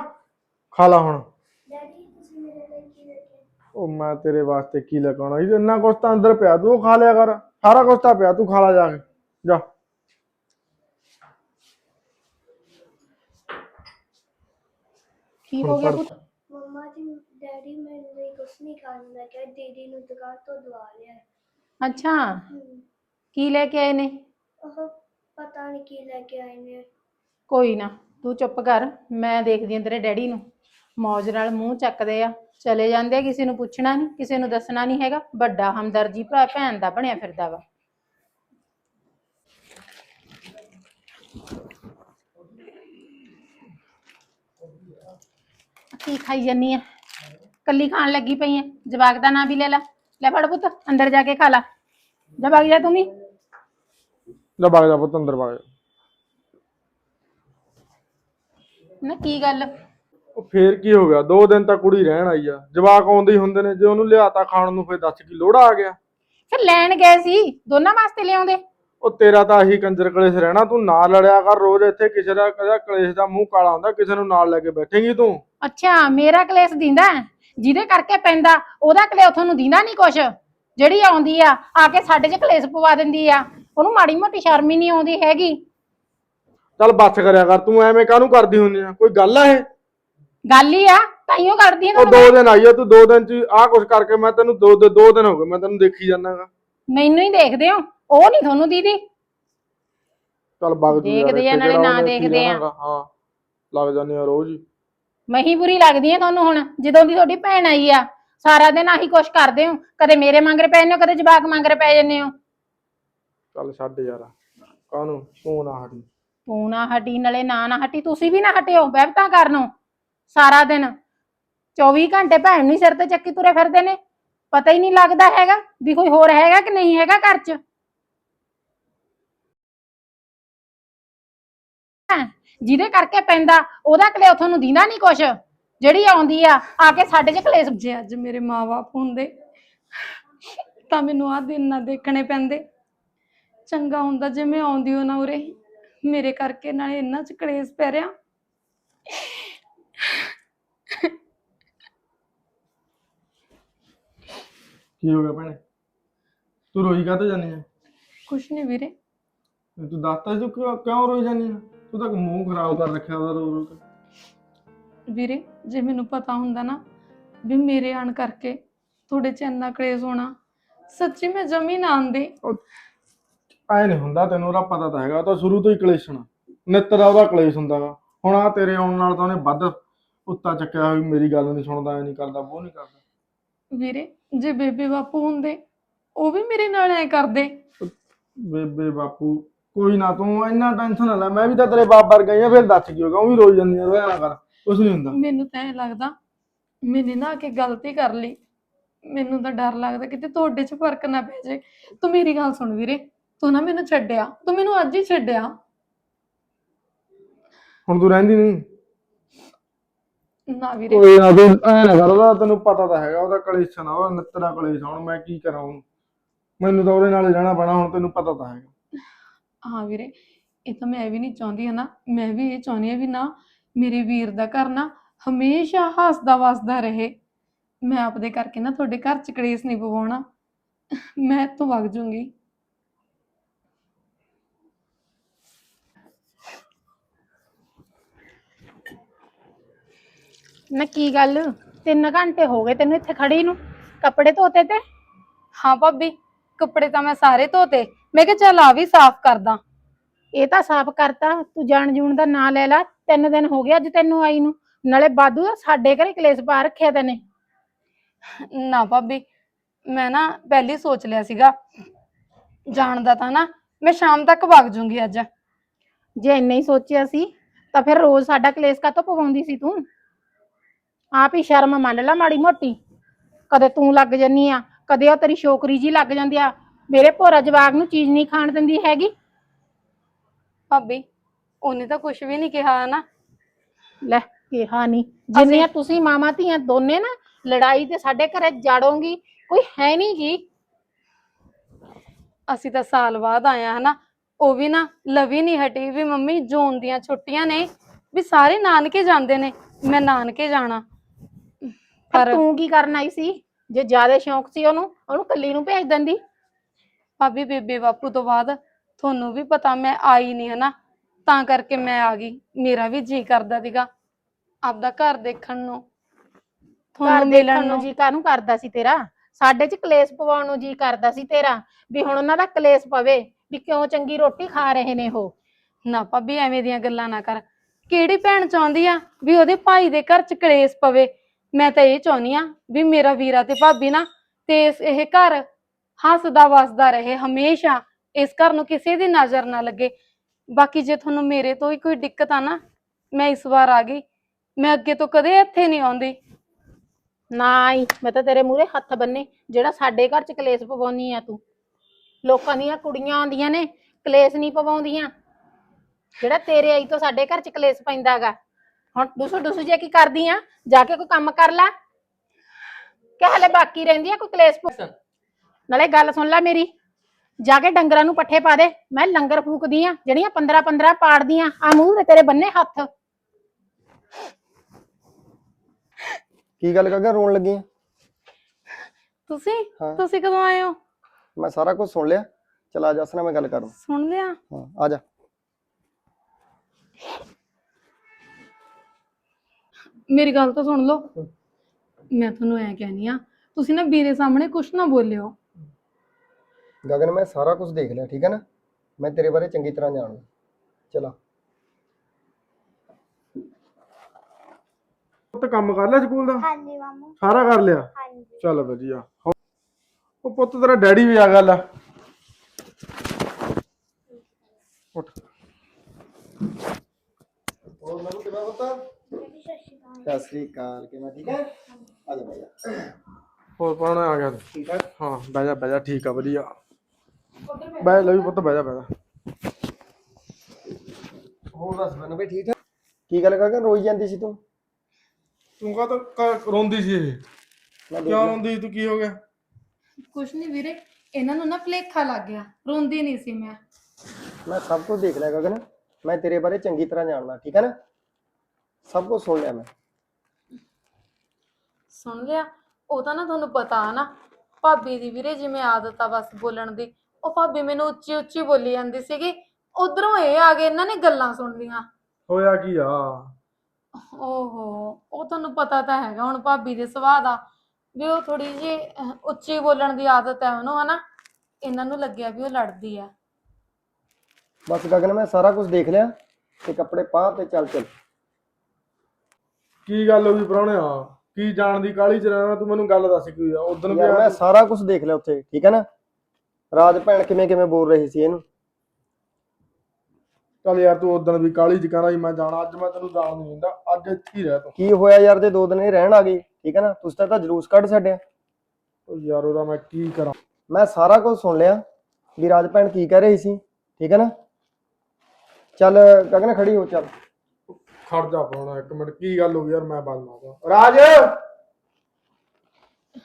ਖਾ ਲਾ ਹੁਣ। ਡੈਡੀ ਤੁਸੀਂ ਮੇਰੇ ਲਈ ਕੀ ਲੈ ਕੇ ਉਹ ਮੈਂ ਤੇਰੇ ਵਾਸਤੇ ਕੀ ਲੈ ਕੇ ਆਉਣਾ? ਇਹ ਇੰਨਾ ਕੁਛ ਤਾਂ ਅੰਦਰ ਪਿਆ। ਤੂੰ ਉਹ ਖਾ ਲਿਆ ਕਰ। ਸਾਰਾ ਕੁਛ ਤਾਂ ਪਿਆ। ਤੂੰ ਖਾ ਲਾ ਜਾ ਕੇ। ਜਾ। ਕੀ ਹੋ ਗਿਆ ਪੁੱਤ? ਮੰਮਾ ਜੀ ਡੈਡੀ ਮੇਰੇ ਲਈ ਕੁਛ ਨਹੀਂ ਖਾਣ ਲੈ ਕੇ ਆਏ ਦੀਦੀ ਨੂੰ ਦੁਕਾਨ ਤੋਂ ਦਵਾ ਲਿਆ। ਅੱਛਾ। ਹਮ, ਕੀ ਲੈ ਕੇ ਆਏ ਨੇ? ਉਹ ਪਤਾ ਨਹੀਂ ਕੀ ਲੈ ਕੇ ਆਏ ਨੇ। ਕੋਈ ਨਾ ਤੂੰ ਚੁੱਪ ਕਰ ਮੈਂ ਦੇਖਦੀ ਆਂ ਤੇਰੇ ਡੈਡੀ ਨੂੰ। ਮੌਜ ਨਾਲ ਮੂੰਹ ਚੱਕਦੇ ਆ। ਚਲੇ ਜਾਂਦੇ ਆ ਕਿਸੇ ਨੂੰ ਪੁੱਛਣਾ ਨਹੀਂ ਕਿਸੇ ਨੂੰ ਦੱਸਣਾ ਨਹੀਂ ਹੈਗਾ। ਵੱਡਾ ਹਮਦਰਜੀ ਭਰਾ ਭੈਣ ਦਾ ਬਣਿਆ ਫਿਰਦਾ ਵਾ। ਕੀ ਖਾਈ ਜਾਨੀ ਆ? ਕੱਲੀ ਖਾਣ ਲੱਗੀ ਪਈ ਐ ਜਵਾਕ ਦਾ ਨਾਂ ਵੀ ਲੈ ਲੈ। ਲੈ ਫੜ ਪੁੱਤ ਅੰਦਰ ਜਾ ਕੇ ਖਾ ਲਾ। ਜਾ ਵਗ ਜਾ ਤੂੰ ਵੀ। ਲੈ ਵਗ ਜਾ ਪੁੱਤ ਅੰਦਰ ਵਗ ਜਾ। ਨਾ ਕੀ ਗੱਲ? ਉਹ ਫੇਰ ਕੀ ਹੋ ਗਿਆ? ਦੋ ਦਿਨ ਤਾਂ ਕੁੜੀ ਰਹਿਣ ਆਈ ਆ। ਜਵਾਕ ਆਉਂਦੇ ਹੀ ਹੁੰਦੇ ਨੇ। ਜੇ ਉਹਨੂੰ ਲਿਆਤਾ ਖਾਣ ਨੂੰ ਫੇਰ ਦੱਸ ਕੀ ਲੋੜਾ ਆ ਗਿਆ? ਫਿਰ ਲੈਣ ਗਏ ਸੀ। ਦੋਨਾਂ ਵਾਸਤੇ ਲਿਆਉਂਦੇ। ਉਹ ਤੇਰਾ ਤਾਂ ਆਹੀ ਕੰਜਰ ਕਲੇਸ਼ ਰਹਿਣਾ ਤੂੰ ਨਾ ਲੜਿਆ ਕਰ ਰੋਜ਼ ਇੱਥੇ ਕਿਸੇ ਦਾ ਕਦਾ ਕਲੇਸ਼ ਦਾ ਮੂੰਹ ਕਾਲਾ ਹੁੰਦਾ ਕਿਸੇ ਨੂੰ ਨਾਲ ਲੈ ਕੇ ਬੈਠੇਂਗੀ ਤੂੰ। ਅੱਛਾ ਮੇਰਾ ਕਲੇਸ਼ ਦਿੰਦਾ ਹੈ। ਜਿਹਦੇ ਕਰਕੇ ਪੈਂਦਾ ਉਹਦਾ ਕਲੇਸ਼ ਤੁਹਾਨੂੰ ਦਿੰਦਾ ਨਹੀਂ ਕੁਛ? ਜਿਹੜੀ ਆਉਂਦੀ ਆ ਆ ਕੇ ਸਾਡੇ 'ਚ ਕਲੇਸ਼ ਪਵਾ ਦਿੰਦੀ ਆ। ਉਹਨੂੰ ਮਾੜੀ ਮੋਟੀ ਸ਼ਰਮ ਹੀ ਨਹੀਂ ਆਉਂਦੀ ਹੈਗੀ। ਚੱਲ ਬੱਸ ਕਰਿਆ ਕਰ ਤੂੰ ਐਵੇਂ ਕਾਹਨੂੰ ਕਰਦੀ ਹੁੰਦੀ ਆ? ਕੋਈ ਗੱਲ ਆ ਇਹ? ਗੱਲ ਹੀ ਆ ਤਾਈਓ ਕਰਦੀ ਆ ਉਹ ਤੁਹਾਨੂੰ। ਦੋ ਦਿਨ ਆਈ ਆ ਤੂੰ ਦੋ ਦਿਨ ਚ ਆਹ ਕੁਛ ਕਰਕੇ ਮੈਂ ਤੈਨੂੰ ਦੋ ਦੋ ਦਿਨ ਹੋ ਗਏ ਮੈਂ ਤੈਨੂੰ ਦੇਖੀ ਜਾਣਾਗਾ ਮੈਨੂੰ ਹੀ ਦੇਖਦੇ ਹੋ। ਉਹ ਨਹੀਂ ਤੁਹਾਨੂੰ ਦੀਦੀ? ਚੱਲ ਬਗ ਜੂ ਦੇਖਦੇ ਆ, ਨਾਲੇ ਨਾ ਦੇਖਦੇ ਆ। ਹਾਂ ਲੱਗ ਜਾਂਦੇ ਆ ਰੋਜ਼ ਹੀ। ਮੈਂ ਹੀ ਬੁਰੀ ਲੱਗਦੀ ਆ ਤੁਹਾਨੂੰ ਹੁਣ ਜਦੋਂ ਦੀ ਤੁਹਾਡੀ ਭੈਣ ਆਈ ਆ ਸਾਰਾ ਦਿਨ ਆਹੀ ਕੁਛ ਕਰਦੇ ਹੋ ਕਦੇ ਮੇਰੇ ਮੰਗਰੇ ਪੈ ਜਾਂਦੇ ਹੋ ਕਦੇ ਜਵਾਕ ਮੰਗਰੇ ਪੈ ਜਾਂਦੇ ਹੋ। ਚੱਲ ਛੱਡ ਯਾਰ ਕਾਹਨੂੰ ਤੂੰ ਨਾ ਹਟੀ। ਤੂੰ ਨਾ ਹਟੀ ਨਾਲੇ ਨਾ ਨਾ ਹਟੀ ਤੁਸੀਂ ਵੀ ਨਾ ਹਟਿਓ ਬਹਿਬਤਾਂ ਕਰਨੋਂ ਸਾਰਾ ਦਿਨ। 24 ਘੰਟੇ ਭੈਣ ਨੂੰ ਹੀ ਸਿਰ ਤੇ ਚੱਕੀ ਤੁਰੇ ਫਿਰਦੇ ਨੇ ਪਤਾ ਹੀ ਨਹੀਂ ਲੱਗਦਾ ਹੈਗਾ ਵੀ ਕੋਈ ਹੋਰ ਹੈਗਾ ਕਿ ਨਹੀਂ ਹੈਗਾ ਘਰ 'ਚ। ਜਿਹਦੇ ਕਰਕੇ ਪੈਂਦਾ ਉਹਦਾ ਕਲੇ ਤੁਹਾਨੂੰ ਦਿੰਦਾ ਨਹੀਂ ਕੁਛ? ਜਿਹੜੀ ਆਉਂਦੀ ਆ ਆ ਕੇ ਸਾਡੇ 'ਚ ਕਲੇਸ਼ ਜੇ ਅੱਜ ਮੇਰੇ ਮਾਪੇ ਹੁੰਦੇ ਤਾਂ ਮੈਨੂੰ ਆਹ ਦਿਨ ਨਾ ਦੇਖਣੇ ਪੈਂਦੇ। ਚੰਗਾ ਹੁੰਦਾ ਜੇ ਮੈਂ ਆਉਂਦੀ ਹੋ ਨਾ ਉਰੇ ਮੇਰੇ ਕਰਕੇ ਨਾਲੇ ਇੰਨਾ ਚ ਕਲੇਸ਼ ਪੈ ਰਿਹਾ। ਕੀ ਹੋ ਗਿਆ ਭੈਣੇ? ਤੂੰ ਰੋਈ ਕਾਹਤੇ ਜਾਨੀ ਆ? ਕੁਛ ਨਹੀਂ ਵੀਰੇ। ਤੂੰ ਦੱਸਤਾ ਤੂੰ ਕਿਉਂ ਕਿਉਂ ਰੋਈ ਜਾਨੀ ਆ? ਤੂੰ ਤਾਂ ਮੂੰਹ ਖਰਾਬ ਕਰ ਰੱਖਿਆ ਉਹਦਾ ਰੋ ਰੋ ਕੇ ਵੀਰੇ ਜੇ ਮੈਨੂੰ ਪਤਾ ਹੁੰਦਾ ਨਾ ਵੀ ਮੇਰੇ ਆਣ ਕਰਕੇ ਤੁਹਾਡੇ ਚ ਇੰਨਾ ਕਲੇਸ਼ ਹੋਣਾ ਸੱਚੀ ਮੈਂ ਜਮੀ ਨਾ ਆਂਦੀ। ਐ ਨਹੀਂ ਹੁੰਦਾ ਤੈਨੂੰ ਉਹਦਾ ਪਤਾ ਤਾਂ ਹੈਗਾ ਉਹ ਤਾਂ ਸ਼ੁਰੂ ਤੋਂ ਹੀ ਕਲੇਸ਼ਣਾ ਨਿੱਤ ਦਾ ਉਹਦਾ ਕਲੇਸ਼ ਹੁੰਦਾਗਾ ਹੁਣ ਆ ਤੇਰੇ ਆਉਣ ਨਾਲ ਤਾਂ ਉਹਨੇ ਵੱਧ ਉੱਤਾ ਚੱਕਿਆ ਹੋਇਆ ਵੀ ਮੇਰੀ ਗੱਲ ਨਹੀਂ ਸੁਣਦਾ ਐ ਨਹੀਂ ਕਰਦਾ ਉਹ ਨਹੀਂ ਕਰਦਾ। ਵੀਰੇ ਜੇ ਬੇਬੇ ਬਾਪੂ ਹੁੰਦੇ ਉਹ ਵੀ ਮੇਰੇ ਨਾਲ ਐ ਕਰਦੇ। ਬੇਬੇ ਬਾਪੂ ਕੋਈ ਨਾ ਤੂੰ ਇੰਨਾ ਟੈਨਸ਼ਨ ਨਾ ਲੈ ਮੈਂ ਵੀ ਤਾਂ ਤੇਰੇ ਬਾਪ ਵਰਗਾ ਹੀ ਆ ਫਿਰ ਦੱਸ ਕੀ ਹੋਗਾ ਉਹ ਵੀ ਰੋਈ ਜਾਂਦੀ ਆ ਰੋਇਆ ਨਾ ਕਰ ਕੁਛ ਨਹੀਂ ਹੁੰਦਾ। ਮੈਨੂੰ ਤਾਂ ਐ ਲੱਗਦਾ ਮੈਨੇ ਨਾ ਕਿ ਗਲਤੀ ਕਰ ਲਈ। ਮੈਨੂੰ ਤਾਂ ਡਰ ਲੱਗਦਾ ਕਿਤੇ ਤੁਹਾਡੇ 'ਚ ਫ਼ਰਕ ਨਾ ਪੈ ਜੇ ਤੂੰ ਮੇਰੀ ਗੱਲ ਸੁਣ ਵੀਰੇ ਤੂੰ ਨਾ ਮੈਨੂੰ ਛੱਡਿਆ ਤੂੰ ਮੈਨੂੰ ਅੱਜ ਹੀ ਛੱਡਿਆ। ਹੁਣ ਤੂੰ ਰਹਿੰਦੀ ਨਹੀਂ। ਨਾ ਵੀਰੇ। ਕੋਈ ਨਾ ਤੂੰ ਐ ਨਾ ਕਰ ਉਹਦਾ ਤੈਨੂੰ ਪਤਾ ਤਾਂ ਹੈਗਾ ਉਹਦਾ ਕਲੇਸ਼ ਨਾ ਉਹ ਨਿੱਤ ਦਾ ਕਲੇਸ਼ ਆ, ਹੁਣ ਮੈਂ ਕੀ ਕਰਾਂ ਹੁਣ ਮੈਨੂੰ ਤਾਂ ਉਹਦੇ ਨਾਲ ਹੀ ਰਹਿਣਾ ਪੈਣਾ ਹੁਣ ਤੈਨੂੰ ਪਤਾ ਤਾਂ ਹੈਗਾ। ਹਾਂ ਵੀਰੇ ਇਹ ਤਾਂ ਮੈਂ ਵੀ ਨਹੀਂ ਚਾਹੁੰਦੀ ਹੈ ਨਾ ਮੈਂ ਵੀ ਇਹ ਚਾਹੁੰਦੀ ਹਾਂ ਵੀ ਨਾ ਮੇਰੇ ਵੀਰ ਦਾ ਘਰ ਨਾ ਹਮੇਸ਼ਾ ਹੱਸਦਾ ਵਸਦਾ ਰਹੇ। ਮੈਂ ਆਪਦੇ ਕਰਕੇ ਨਾ ਤੁਹਾਡੇ ਘਰ ਚ ਕਲੇਸ਼ ਨਹੀਂ ਪਵਾਉਣਾ। ਮੈਂ ਤੋਂ ਵਗ ਜੂੰਗੀ। ਨਾ ਕੀ ਗੱਲ? ਤਿੰਨ ਘੰਟੇ ਹੋ ਗਏ ਤੈਨੂੰ ਇੱਥੇ ਖੜੀ ਨੂੰ। ਕੱਪੜੇ ਧੋਤੇ ਤੇ? ਹਾਂ ਭਾਬੀ ਕੱਪੜੇ ਤਾਂ ਮੈਂ ਸਾਰੇ ਧੋਤੇ। ਮੈਂ ਕਿਹਾ ਚੱਲ ਆ ਵੀ ਸਾਫ਼ ਕਰਦਾ। ਇਹ ਤਾਂ ਸਾਫ਼ ਕਰਤਾ ਤੂੰ ਜਾਣ ਜੂਣ ਦਾ ਨਾਂ ਲੈ ਲਾ ਤਿੰਨ ਦਿਨ ਹੋ ਗਏ ਅੱਜ ਤੈਨੂੰ ਆਈ ਨੂੰ ਨਾਲੇ ਬਾਦੂ ਦਾ ਸਾਡੇ ਘਰੇ ਕਲੇਸ਼ ਪਾ ਰੱਖਿਆ ਤੈਨੇ। ਨਾ ਭਾਬੀ ਮੈਂ ਨਾ ਪਹਿਲੀ ਸੋਚ ਲਿਆ ਸੀਗਾ ਜਾਣ ਦਾ ਤਾਂ ਨਾ ਮੈਂ ਸ਼ਾਮ ਤੱਕ ਵਗ ਜੂੰਗੀ ਅੱਜ। ਜੇ ਇੰਨਾ ਹੀ ਸੋਚਿਆ ਸੀ ਤਾਂ ਫਿਰ ਰੋਜ਼ ਸਾਡਾ ਕਲੇਸ਼ ਕਾਤੋਂ ਪਵਾਉਂਦੀ ਸੀ ਤੂੰ? ਆਪ ਹੀ ਸ਼ਰਮ ਮੰਨ ਲੈ ਮਾੜੀ ਮੋਟੀ। ਕਦੇ ਤੂੰ ਲੱਗ ਜੰਨੀ ਆ ਕਦੇ ਉਹ ਤੇਰੀ ਛੋਕਰੀ ਜੀ ਲੱਗ ਜਾਂਦੀ ਆ ਮੇਰੇ ਭੋਰਾ ਜਵਾਗ ਨੂੰ ਚੀਜ਼ ਨਹੀਂ ਖਾਣ ਦਿੰਦੀ ਹੈਗੀ। ਭਾਬੀ ਉਹਨੇ ਤਾਂ ਕੁਝ ਵੀ ਨਹੀਂ ਕਿਹਾ ਨਾ। ਲੈ ਕਿਹਾ ਨਹੀਂ। ਜਿੰਨੀਆਂ ਤੁਸੀਂ ਮਾਮਾ ਧੀਆਂ ਦੋਨੇ ਨਾ ਲੜਾਈ ਤੇ ਸਾਡੇ ਘਰੇ ਜੜੋਂਗੀ ਕੋਈ ਹੈ ਨਹੀਂ ਗੀ ਅਸੀਂ ਤਾਂ ਸਾਲ ਬਾਅਦ ਆਇਆ ਹਨਾ। ਉਹ ਵੀ ਨਾ ਲਵੀ ਨਹੀਂ ਹਟੀ ਵੀ ਮੰਮੀ ਜੂਨ ਦੀਆਂ ਛੁੱਟੀਆਂ ਨੇ ਵੀ ਸਾਰੇ ਨਾਨਕੇ ਜਾਂਦੇ ਨੇ। ਮੈਂ ਨਾਨਕੇ ਜਾਣਾ। ਪਰ ਤੂੰ ਕੀ ਕਰਨ ਆਈ ਸੀ? ਜੇ ਜ਼ਿਆਦਾ ਸ਼ੌਂਕ ਸੀ ਉਹਨੂੰ ਉਹਨੂੰ ਕੱਲੀ ਨੂੰ ਭੇਜ ਦਿੰਦੀ। ਭਾਬੀ ਬੇਬੇ ਬਾਪੂ ਤੋਂ ਬਾਅਦ ਤੁਹਾਨੂੰ ਵੀ ਪਤਾ ਮੈਂ ਆਈ ਨਹੀਂ ਹਨਾ? ਤਾਂ ਕਰਕੇ ਮੈਂ ਆ ਗਈ। ਮੇਰਾ ਵੀ ਜੀ ਕਰਦਾ ਸੀਗਾ ਆਪਦਾ ਘਰ ਦੇਖਣ ਨੂੰ ਘਰ ਤੁਹਾਨੂੰ ਦੇਖਣ ਮਿਲਣ ਨੂੰ ਨੂੰ। ਜੀ ਕਾਹਨੂੰ ਕਰਦਾ ਸੀ ਤੇਰਾ? ਸਾਡੇ 'ਚ ਕਲੇਸ਼ ਪਵਾਉਣ ਨੂੰ ਜੀ ਕਰਦਾ ਸੀ ਤੇਰਾ ਵੀ ਹੁਣ ਉਹਨਾਂ ਦਾ ਕਲੇਸ਼ ਪਵੇ ਵੀ ਕਿਉਂ ਚੰਗੀ ਰੋਟੀ ਖਾ ਰਹੇ ਨੇ ਉਹ? ਨਾ ਭਾਬੀ ਐਵੇਂ ਦੀਆਂ ਗੱਲਾਂ ਨਾ ਕਰ। ਕਿਹੜੀ ਭੈਣ ਚਾਹੁੰਦੀ ਆ ਵੀ ਉਹਦੇ ਭਾਈ ਦੇ ਘਰ ਚ ਕਲੇਸ਼ ਪਵੇ? ਮੈਂ ਤਾਂ ਇਹ ਚਾਹੁੰਦੀ ਆ ਵੀ ਮੇਰਾ ਵੀਰਾ ਤੇ ਭਾਬੀ ਨਾ ਤੇ ਇਸ- ਇਹ ਘਰ ਹੱਸਦਾ ਵਸਦਾ ਰਹੇ ਹਮੇਸ਼ਾ ਇਸ ਘਰ ਨੂੰ ਕਿਸੇ ਦੀ ਨਜ਼ਰ ਨਾ ਲੱਗੇ। ਬਾਕੀ ਜੇ ਤੁਹਾਨੂੰ ਮੇਰੇ ਤੋਂ ਹੀ ਕੋਈ ਦਿੱਕਤ ਆ ਨਾ ਮੈਂ ਇਸ ਵਾਰ ਆ ਗਈ। ਮੈਂ ਅੱਗੇ ਤੋਂ ਕਦੇ ਇੱਥੇ ਨਹੀਂ ਆਉਂਦੀ। ਨਾ ਹੀ ਮੈਂ ਤਾਂ ਤੇਰੇ ਮੂਹਰੇ ਹੱਥ ਬੰਨੇ ਜਿਹੜਾ ਸਾਡੇ ਘਰ 'ਚ ਕਲੇਸ਼ ਪਵਾਉਣੀ ਆ ਤੂੰ। ਲੋਕਾਂ ਦੀਆਂ ਕੁੜੀਆਂ ਆਉਂਦੀਆਂ ਨੇ ਕਲੇਸ਼ ਨਹੀਂ ਪਵਾਉਂਦੀਆਂ। ਜਿਹੜਾ ਤੇਰੇ ਆਈ ਤੋਂ ਸਾਡੇ ਘਰ 'ਚ ਕਲੇਸ਼ ਪੈਂਦਾਗਾ ਹੁਣ ਦੁਸੂ ਦੁਸੂ ਜੇ ਕੀ ਕਰਦੀ ਆ ਜਾ ਕੇ ਕੋਈ ਕੰਮ ਕਰ ਲੈ। ਕਿ ਹਲੇ ਬਾਕੀ ਰਹਿੰਦੀ ਆ ਕੋਈ ਕਲੇਸ਼ ਪ- ਨਾਲੇ ਗੱਲ ਸੁਣ ਲੈ ਮੇਰੀ। ਜਾ ਕੇ ਡੰਗਰਾਂ ਨੂੰ ਪੱਠੇ ਪਾ ਦੇ। ਮੈਂ ਲੰਗਰ ਫੂਕਦੀ ਆ ਜਿਹੜੀਆਂ 15 15 ਪਾੜਦੀਆਂ। ਆ ਮੂੰਹ ਤੇ ਤੇਰੇ ਬੰਨੇ ਹੱਥ। ਕੀ ਗੱਲ ਕਾਗਾ ਰੋਣ ਲੱਗੀ ਆਂ? ਤੁਸੀਂ? ਹਾਂ। ਤੁਸੀਂ ਕਦੋਂ ਆਏ ਹੋ? ਮੈਂ ਸਾਰਾ ਕੁਝ ਸੁਣ ਲਿਆ। ਚਲ ਆ ਜਸਨਾ ਮੈਂ ਗੱਲ ਕਰਾਂ ਸੁਣ ਲਿਆ? ਹਾਂ ਆ ਜਾ। ਮੇਰੀ ਗੱਲ ਤਾਂ ਸੁਣ ਲਓ। ਮੈਂ ਤੁਹਾਨੂੰ ਐ ਕਹਿਨੀ ਆ ਤੁਸੀਂ ਨਾ ਵੀਰੇ ਸਾਹਮਣੇ ਕੁਝ ਨਾ ਬੋਲਿਓ। ਗਗਨ ਮੈਂ ਸਾਰਾ ਕੁਝ ਦੇਖ ਲਿਆ ਠੀਕ ਹੈ ਨਾ? ਮੈਂ ਤੇਰੇ ਬਾਰੇ ਚੰਗੀ ਤਰ੍ਹਾਂ ਜਾਣਦਾ। ਚਲਾ। ਪੁੱਤ ਕੰਮ ਕਰ ਲਿਆ ਸਕੂਲ ਦਾ? ਹਾਂਜੀ ਮਾਮੂ। ਸਾਰਾ ਕਰ ਲਿਆ? ਹਾਂਜੀ। ਚੱਲ ਵਧੀਆ। ਹੋ- ਉਹ ਪੁੱਤ ਤੇਰਾ ਡੈਡੀ ਵੀ ਆ ਗਿਆ ਲੈ ਉੱਠ। ਹੋਰ ਮੈਨੂੰ ਕਿਵੇਂ ਪਤਾ? ਸਤਿ ਸ੍ਰੀ ਅਕਾਲ। ਕਿਵੇਂ ਠੀਕ ਹੈ? ਆ ਜਾ ਹੋਰ ਪਾਉਣਾ ਆ ਗਿਆ ਤੂੰ। ਠੀਕ ਹੈ ਹਾਂ ਬਹਿ ਜਾ ਬਹਿ ਜਾ ਠੀਕ ਆ ਵਧੀਆ। ਬਹਿ ਲੈ ਵੀ ਪੁੱਤ ਬਹਿ ਜਾ ਬਹਿ ਜਾ। ਹੋਰ ਦੱਸ ਮੈਨੂੰ ਬਈ ਠੀਕ ਠਾਕ? ਕੀ ਗੱਲ ਕਰ ਰੋਈ ਜਾਂਦੀ ਸੀ ਤੂੰ? ਤੂੰ ਕਾ ਤਾਂ ਰੋਂਦੀ ਸੀ ਇਹ? ਮੈਂ ਕਿਉਂ ਰੋਂਦੀ ਸੀ? ਤੂੰ ਕੀ ਹੋ ਗਿਆ? ਕੁਛ ਨਹੀਂ ਵੀਰੇ ਇਹਨਾਂ ਨੂੰ ਨਾ ਭਲੇਖਾ ਲੱਗ ਗਿਆ। ਰੋਂਦੀ ਨਹੀਂ ਸੀ ਮੈਂ। ਮੈਂ ਸਭ ਕੁਝ ਦੇਖ ਲਿਆ ਗਗਨ। ਮੈਂ ਤੇਰੇ ਬਾਰੇ ਚੰਗੀ ਤਰ੍ਹਾਂ ਜਾਣਦਾ ਠੀਕ ਹੈ ਨਾ? ਸਭ ਕੁਝ ਸੁਣ ਲਿਆ ਮੈਂ। ਸੁਣ ਲਿਆ? ਉਹ ਤਾਂ ਨਾ ਤੁਹਾਨੂੰ ਪਤਾ ਆ ਨਾ ਭਾਬੀ ਦੀ ਵੀਰੇ ਜਿਵੇਂ ਆਦਤ ਆ ਬਸ ਬੋਲਣ ਦੀ। ਉਹ ਭਾਬੀ ਮੈਨੂੰ ਉੱਚੀ ਉੱਚੀ ਬੋਲੀ ਜਾਂਦੀ ਸੀਗੀ। ਉਧਰੋਂ ਇਹ ਆ ਗਏ ਇਹਨਾਂ ਨੇ ਗੱਲਾਂ ਸੁਣ ਲੀਆਂ। ਹੋਇਆ ਕੀ ਆ? ਓਹੋ ਉਹ ਤੁਹਾਨੂੰ ਪਤਾ ਤਾਂ ਹੈਗਾ ਹੁਣ ਭਾਬੀ ਦੇ ਸੁਭਾਅ ਦਾ ਵੀ ਉਹ ਥੋੜੀ ਜੀ ਉੱਚੀ ਬੋਲਣ ਦੀ ਆਦਤ ਹੈ ਉਹਨੂੰ ਹਨਾ? ਇਹਨਾਂ ਨੂੰ ਲੱਗਿਆ ਵੀ ਉਹ ਲੜਦੀ ਆ। ਬਸ ਗਗਨ ਮੈਂ ਸਾਰਾ ਕੁਝ ਦੇਖ ਲਿਆ ਤੇ ਕੱਪੜੇ ਪਾ ਤੇ ਚੱਲ ਚੱਲ। ਕੀ ਗੱਲ ਹੋ ਗਈ ਪ੍ਰਾਹੁਣਿਆ? ਕੀ ਜਾਣ ਦੀ ਕਾਲੀ ਚ ਰਹਿਣਾ? ਤੂੰ ਮੈਨੂੰ ਗੱਲ ਦੱਸ ਕੀ ਹੋਇਆ ਉਦੋਂ ਵੀ ਯਾਰ ਮੈਂ ਸਾਰਾ ਕੁਝ ਦੇਖ ਲਿਆ ਉੱਥੇ ਠੀਕ ਹੈ ਨਾ? ਰਾਜ ਭੈਣ ਕਿਵੇਂ ਕਿਵੇਂ ਬੋਲ ਰਹੀ ਸੀ ਇਹਨੂੰ? ਚੱਲ ਯਾਰ ਤੂੰ ਉਦੋਂ ਵੀ ਕਾਲੀ ਚ ਕਹਿੰਦਾ ਸੀ ਮੈਂ ਜਾਣਾ ਅੱਜ ਮੈਂ ਤੈਨੂੰ ਜਾਣ ਨਹੀਂ ਦਿੰਦਾ ਅੱਜ ਇੱਥੇ ਹੀ ਰਹਿ ਤੂੰ। ਕੀ ਹੋਇਆ ਯਾਰ ਦੇ ਦੋ ਦਿਨ ਇਹ ਰਹਿਣ ਆ ਗਈ ਠੀਕ ਹੈ ਨਾ? ਤੁਸੀਂ ਤਾਂ ਇਹਦਾ ਜਲੂਸ ਕੱਢ ਛੱਡਿਆ। ਉਹ ਯਾਰ ਉਹਦਾ ਮੈਂ ਕੀ ਕਰਾਂ? ਮੈਂ ਸਾਰਾ ਕੁਝ ਸੁਣ ਲਿਆ ਵੀ ਰਾਜ ਭੈਣ ਕੀ ਕਹਿ ਰਹੀ ਸੀ ਠੀਕ ਹੈ ਨਾ? ਚੱਲ ਗਗਨ ਖੜੀ ਹੋ ਚੱਲ। ਖੜ ਜਾ ਪ੍ਰਾਹੁਣਾ ਇੱਕ ਮਿੰਟ ਕੀ ਗੱਲ ਹੋ ਗਈ ਯਾਰ ਮੈਂ ਵਾ। ਰਾਜ!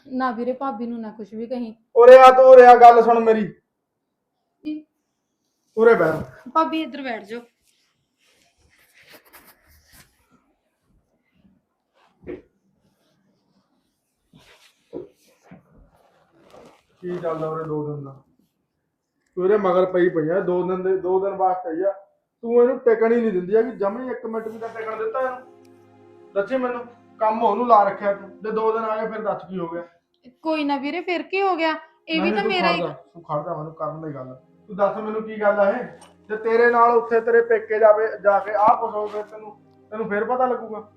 ਨਾ ਵੀਰੇ ਭਾਬੀ ਨੂੰ ਨਾ ਕੁਝ ਵੀ ਕਹੀਂ। ਉਰੇ ਆ ਤੂੰ ਉਰੇ ਆ ਗੱਲ ਸੁਣ ਮੇਰੀ। ਉਰੇ ਬੈਠ। ਭਾਬੀ ਇੱਧਰ ਬੈਠ ਜਾਓ। ਕੀ ਚੱਲਦਾ ਉਰੇ ਦੋ ਦਿਨ ਦਾ? ਤੂੰ ਇਹਦੇ ਮਗਰ ਪਈ ਪਈ ਆ ਦੋ ਦਿਨ ਦੇ ਦੋ ਦਿਨ ਵਾਸਤੇ ਆਈ ਆ। ਤੂੰ ਇਹਨੂੰ ਟਿਕਣ ਹੀ ਨਹੀਂ ਦਿੰਦੀ ਆ ਕਿ ਜਮੀ ਇੱਕ ਮਿੰਟ ਵੀ ਤਾਂ ਟਿਕਣ ਦਿੱਤਾ ਇਹਨੂੰ। ਦੱਸੀ ਮੈਨੂੰ। ਕੰਮ ਉਹਨੂੰ ਲਾ ਰੱਖਿਆ ਤੂੰ ਜੇ ਦੋ ਦਿਨ ਆ ਗਏ ਫਿਰ ਦੱਸ ਕੀ ਹੋ ਗਿਆ? ਕੋਈ ਨਾ ਵੀਰੇ ਫਿਰ ਕੀ ਹੋ ਗਿਆ? ਇਹ ਵੀ ਤਾਂ ਤੂੰ ਮੇਰਾ ਹੀ ਤੂੰ ਖੜ ਜਾ ਮੈਨੂੰ ਕਰਨ ਦੀ ਗੱਲ। ਤੂੰ ਦੱਸ ਮੈਨੂੰ ਕੀ ਗੱਲ ਆ ਇਹ? ਜੇ ਤੇਰੇ ਨਾਲ ਉੱਥੇ ਤੇਰੇ ਪੇਕੇ ਜਾਵੇ ਜਾ ਕੇ ਆਹ ਕੁਛ ਹੋਵੇ ਤੈਨੂੰ ਤੈਨੂੰ ਫਿਰ ਪਤਾ ਲੱਗੂਗਾ।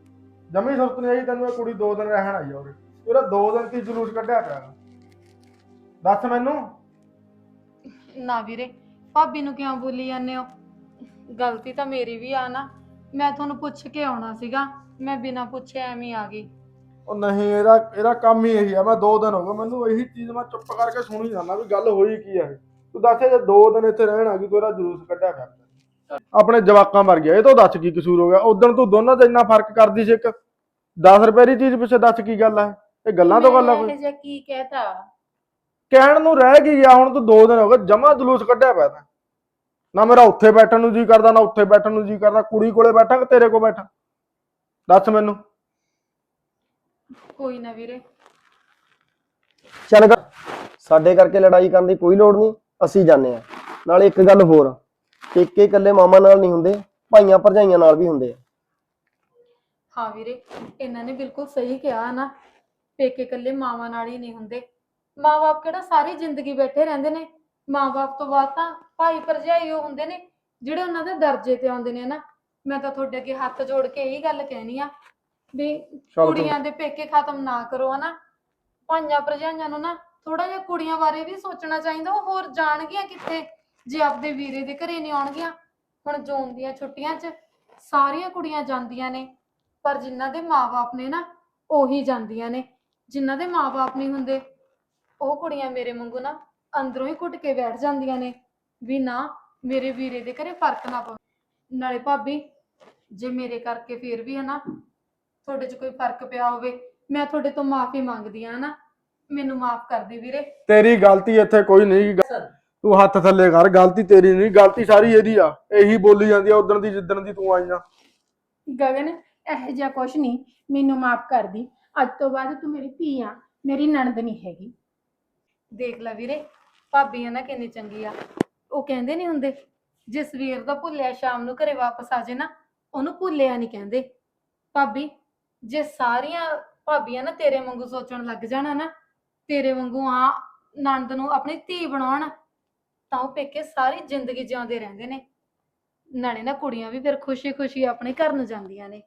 ਜਮੀ ਸੁਰਤ ਨਹੀਂ ਆਈ ਤੈਨੂੰ ਇਹ ਕੁੜੀ ਦੋ ਦਿਨ ਰਹਿਣ ਆਈ ਉਰੇ। ਉਹਦਾ ਦੋ ਦਿਨ ਕੀ ਜਲੂਸ ਕੱਢਿਆ ਪਿਆ। ਦੱਸ ਮੈਨੂੰ। ਨਾ ਵੀਰੇ ਭਾਬੀ ਨੂੰ ਕਿਉਂ ਬੋਲੀ ਜਾਂਦੇ ਹੋ? ਗਲਤੀ ਤਾਂ ਮੇਰੀ ਵੀ ਆ ਨਾ। ਮੈਂ ਤੁਹਾਨੂੰ ਪੁੱਛ ਕੇ ਆਉਣਾ ਸੀਗਾ। ਮੈਂ ਬਿਨਾਂ ਪੁੱਛੇ ਐਵੇਂ ਆ ਗਈ। ਉਹ ਨਹੀਂ ਇਹਦਾ ਇਹਦਾ ਕੰਮ ਹੀ ਇਹੀ ਆ ਮੈਂ ਦੋ ਦਿਨ ਹੋ ਗਏ ਮੈਨੂੰ ਇਹੀ ਚੀਜ਼ ਮੈਂ ਚੁੱਪ ਕਰਕੇ ਸੁਣੀ ਜਾਂਦਾ ਵੀ ਗੱਲ ਹੋਈ ਕੀ ਆ ਇਹ। ਤੂੰ ਦੱਸ ਜੇ ਦੋ ਦਿਨ ਇੱਥੇ ਰਹਿਣ ਆ ਗਈ ਤੂੰ ਇਹਦਾ ਜਲੂਸ ਕੱਢਿਆ ਪਿਆ ਆਪਣੇ ਜਵਾਕਾਂ ਮਰ ਗਿਆ ਇਹ ਤੋਂ ਦੱਸ ਕੀ ਕਸੂਰ ਹੋ ਗਿਆ? ਉਦੋਂ ਤੂੰ ਦੋਨਾਂ 'ਚ ਇੰਨਾ ਫ਼ਰਕ ਕਰਦੀ ਸੀ ਇੱਕ? 10 ਰੁਪਏ ਦੀ ਚੀਜ਼ ਪਿੱਛੇ ਦੱਸ ਕੀ ਗੱਲ ਆ? ਇਹ ਗੱਲਾਂ ਤੋਂ ਗੱਲ ਆ ਕੋਈ? ਜਿਹਾ ਕੀ ਕਹਿਤਾ? ਕਹਿਣ ਨੂੰ ਰਹਿ ਕੀ ਗਿਆ ਹੁਣ ਤੂੰ ਦੋ ਦਿਨ ਹੋ ਗਏ ਜਮਾ ਜਲੂਸ ਕੱਢਿਆ ਪਿਆ ਤਾਂ। ਨਾ ਮੇਰਾ ਉੱਥੇ ਬੈਠਣ ਨੂੰ ਜੀ ਕਰਦਾ ਨਾ ਉੱਥੇ ਬੈਠਣ ਨੂੰ ਜੀ ਕਰਦਾ ਕੁੜੀ ਕੋਲੇ ਬੈਠਾ ਕਿ ਤੇਰੇ ਕੋਲ ਬੈਠਾ? ਦੱਸ ਮੈਨੂੰ। ਕੋਈ ਨਾ ਵੀਰੇ। ਚੱਲ ਗ- ਸਾਡੇ ਕਰਕੇ ਲੜਾਈ ਕਰਨ ਦੀ ਕੋਈ ਲੋੜ ਨਹੀਂ ਅਸੀਂ ਜਾਂਦੇ ਆ ਨਾਲੇ ਇੱਕ ਗੱਲ ਹੋਰ ਪੇਕੇ ਇਕੱਲੇ ਮਾਮਾ ਨਾਲ ਨਹੀਂ ਹੁੰਦੇ ਭਾਈਆਂ ਭਰਜਾਈਆਂ ਨਾਲ ਵੀ ਹੁੰਦੇ ਆ। ਹਾਂ ਵੀਰੇ ਇਹਨਾਂ ਨੇ ਬਿਲਕੁਲ ਸਹੀ ਕਿਹਾ ਨਾ। ਪੇਕੇ ਇਕੱਲੇ ਮਾਵਾਂ ਨਾਲ ਹੀ ਨਹੀਂ ਹੁੰਦੇ। ਮਾਂ-ਬਾਪ ਕਿਹੜਾ ਸਾਰੀ ਜ਼ਿੰਦਗੀ ਬੈਠੇ ਰਹਿੰਦੇ ਨੇ। ਮਾਂ-ਬਾਪ ਤੋਂ ਬਾਅਦ ਤਾਂ ਭਾਈ ਭਰਜਾਈ ਉਹ ਹੁੰਦੇ ਨੇ ਜਿਹੜੇ ਉਹਨਾਂ ਦੇ ਦਰਜੇ ਤੇ ਆਉਂਦੇ ਨੇ ਨਾ। ਮੈਂ ਤਾਂ ਤੁਹਾਡੇ ਅੱਗੇ ਹੱਥ ਜੋੜ ਕੇ ਇਹੀ ਗੱਲ ਕਹਿਣੀ ਆ ਵੀ ਚੱਲ ਕੁੜੀਆਂ ਦੇ ਪੇਕੇ ਖਤਮ ਨਾ ਕਰੋ ਹਨਾ। ਭਾਈਆਂ ਭਰਜਾਈਆਂ ਨੂੰ ਨਾ ਥੋੜਾ ਜਿਹਾ ਕੁੜੀਆਂ ਬਾਰੇ ਵੀ ਸੋਚਣਾ ਚਾਹੀਦਾ ਉਹ ਹੋਰ ਜਾਣਗੀਆਂ ਕਿੱਥੇ ਜੇ ਆਪਦੇ ਵੀਰੇ ਦੇ ਘਰੇ ਨਹੀਂ ਆਉਣਗੀਆਂ। ਹੁਣ ਜੂਨ ਦੀਆਂ ਛੁੱਟੀਆਂ 'ਚ ਸਾਰੀਆਂ ਕੁੜੀਆਂ ਜਾਂਦੀਆਂ ਨੇ ਪਰ ਜਿਨ੍ਹਾਂ ਦੇ ਮਾਪੇ ਨੇ ਨਾ ਉਹੀ ਜਾਂਦੀਆਂ ਨੇ। ਜਿਨ੍ਹਾਂ ਦੇ ਮਾਪੇ ਨਹੀਂ ਹੁੰਦੇ ਉਹ ਕੁੜੀਆਂ ਮੇਰੇ ਵਾਂਗੂ ਨਾ ਅੰਦਰੋਂ ਹੀ ਘੁੱਟ ਕੇ ਬੈਠ ਜਾਂਦੀਆਂ ਨੇ ਵੀ ਨਾ ਮੇਰੇ ਵੀਰੇ ਦੇ ਘਰੇ ਫ਼ਰਕ ਨਾ ਪਵੇ। ਨਾਲੇ ਭਾਬੀ ਜੇ ਮੇਰੇ ਕਰਕੇ ਫੇਰ ਵੀ ਹੈ ਨਾ ਤੁਹਾਡੇ 'ਚ ਕੋਈ ਫ਼ਰਕ ਪਿਆ ਹੋਵੇ ਮੈਂ ਤੁਹਾਡੇ ਤੋਂ ਮਾਫੀ ਮੰਗਦੀ ਆ ਨਾ ਮੈਨੂੰ ਮਾਫ ਕਰ ਦੇ ਵੀਰੇ। ਤੇਰੀ ਗਲਤੀ ਇੱਥੇ ਕੋਈ ਨਹੀਂ ਗ- ਤੂੰ ਹੱਥ ਥੱਲੇ ਕਰ ਗਲਤੀ ਤੇਰੀ ਨਹੀਂ ਗਲਤੀ ਸਾਰੀ ਇਹਦੀ ਆ। ਇਹੀ ਬੋਲੀ ਜਾਂਦੀ ਆ ਉਦੋਂ ਦੀ ਜਿੱਦਣ ਦੀ ਤੂੰ ਆਈ ਆ। ਗਗਨ ਇਹ ਜਿਹਾ ਕੁਛ ਨਹੀਂ ਮੈਨੂੰ ਮਾਫ ਕਰ ਦੀ। ਅੱਜ ਤੋਂ ਬਾਅਦ ਤੂੰ ਮੇਰੀ ਧੀ ਆ ਮੇਰੀ ਨਣਦ ਨਹੀਂ ਹੈਗੀ। ਦੇਖ ਲੈ ਵੀਰੇ ਭਾਬੀ ਹੈ ਨਾ ਕਿੰਨੀ ਚੰਗੀ ਆ। ਉਹ ਕਹਿੰਦੇ ਨਹੀਂ ਹੁੰਦੇ ਜੇ ਸਵੇਰ ਦਾ ਭੁੱਲਿਆ ਸ਼ਾਮ ਨੂੰ ਘਰੇ ਵਾਪਸ ਆ ਜੇ ਨਾ, ਉਹਨੂੰ ਭੁੱਲਿਆ ਨਹੀਂ ਕਹਿੰਦੇ। ਭਾਬੀ, ਜੇ ਸਾਰੀਆਂ ਭਾਬੀਆਂ ਨਾ ਤੇਰੇ ਵਾਂਗੂ ਸੋਚਣ ਲੱਗ ਜਾਣਾ ਨਾ, ਤੇਰੇ ਵਾਂਗੂ ਆ ਨਣਦ ਨੂੰ ਆਪਣੀ ਧੀ ਬਣਾਉਣ, ਤਾਂ ਉਹ ਪੇਕੇ ਸਾਰੀ ਜ਼ਿੰਦਗੀ ਜਿਉਂਦੇ ਰਹਿੰਦੇ ਨੇ। ਨਾਲੇ ਨਾ ਕੁੜੀਆਂ ਵੀ ਫਿਰ ਖੁਸ਼ੀ-ਖੁਸ਼ੀ ਆਪਣੇ ਘਰ ਨੂੰ ਜਾਂਦੀਆਂ ਨੇ।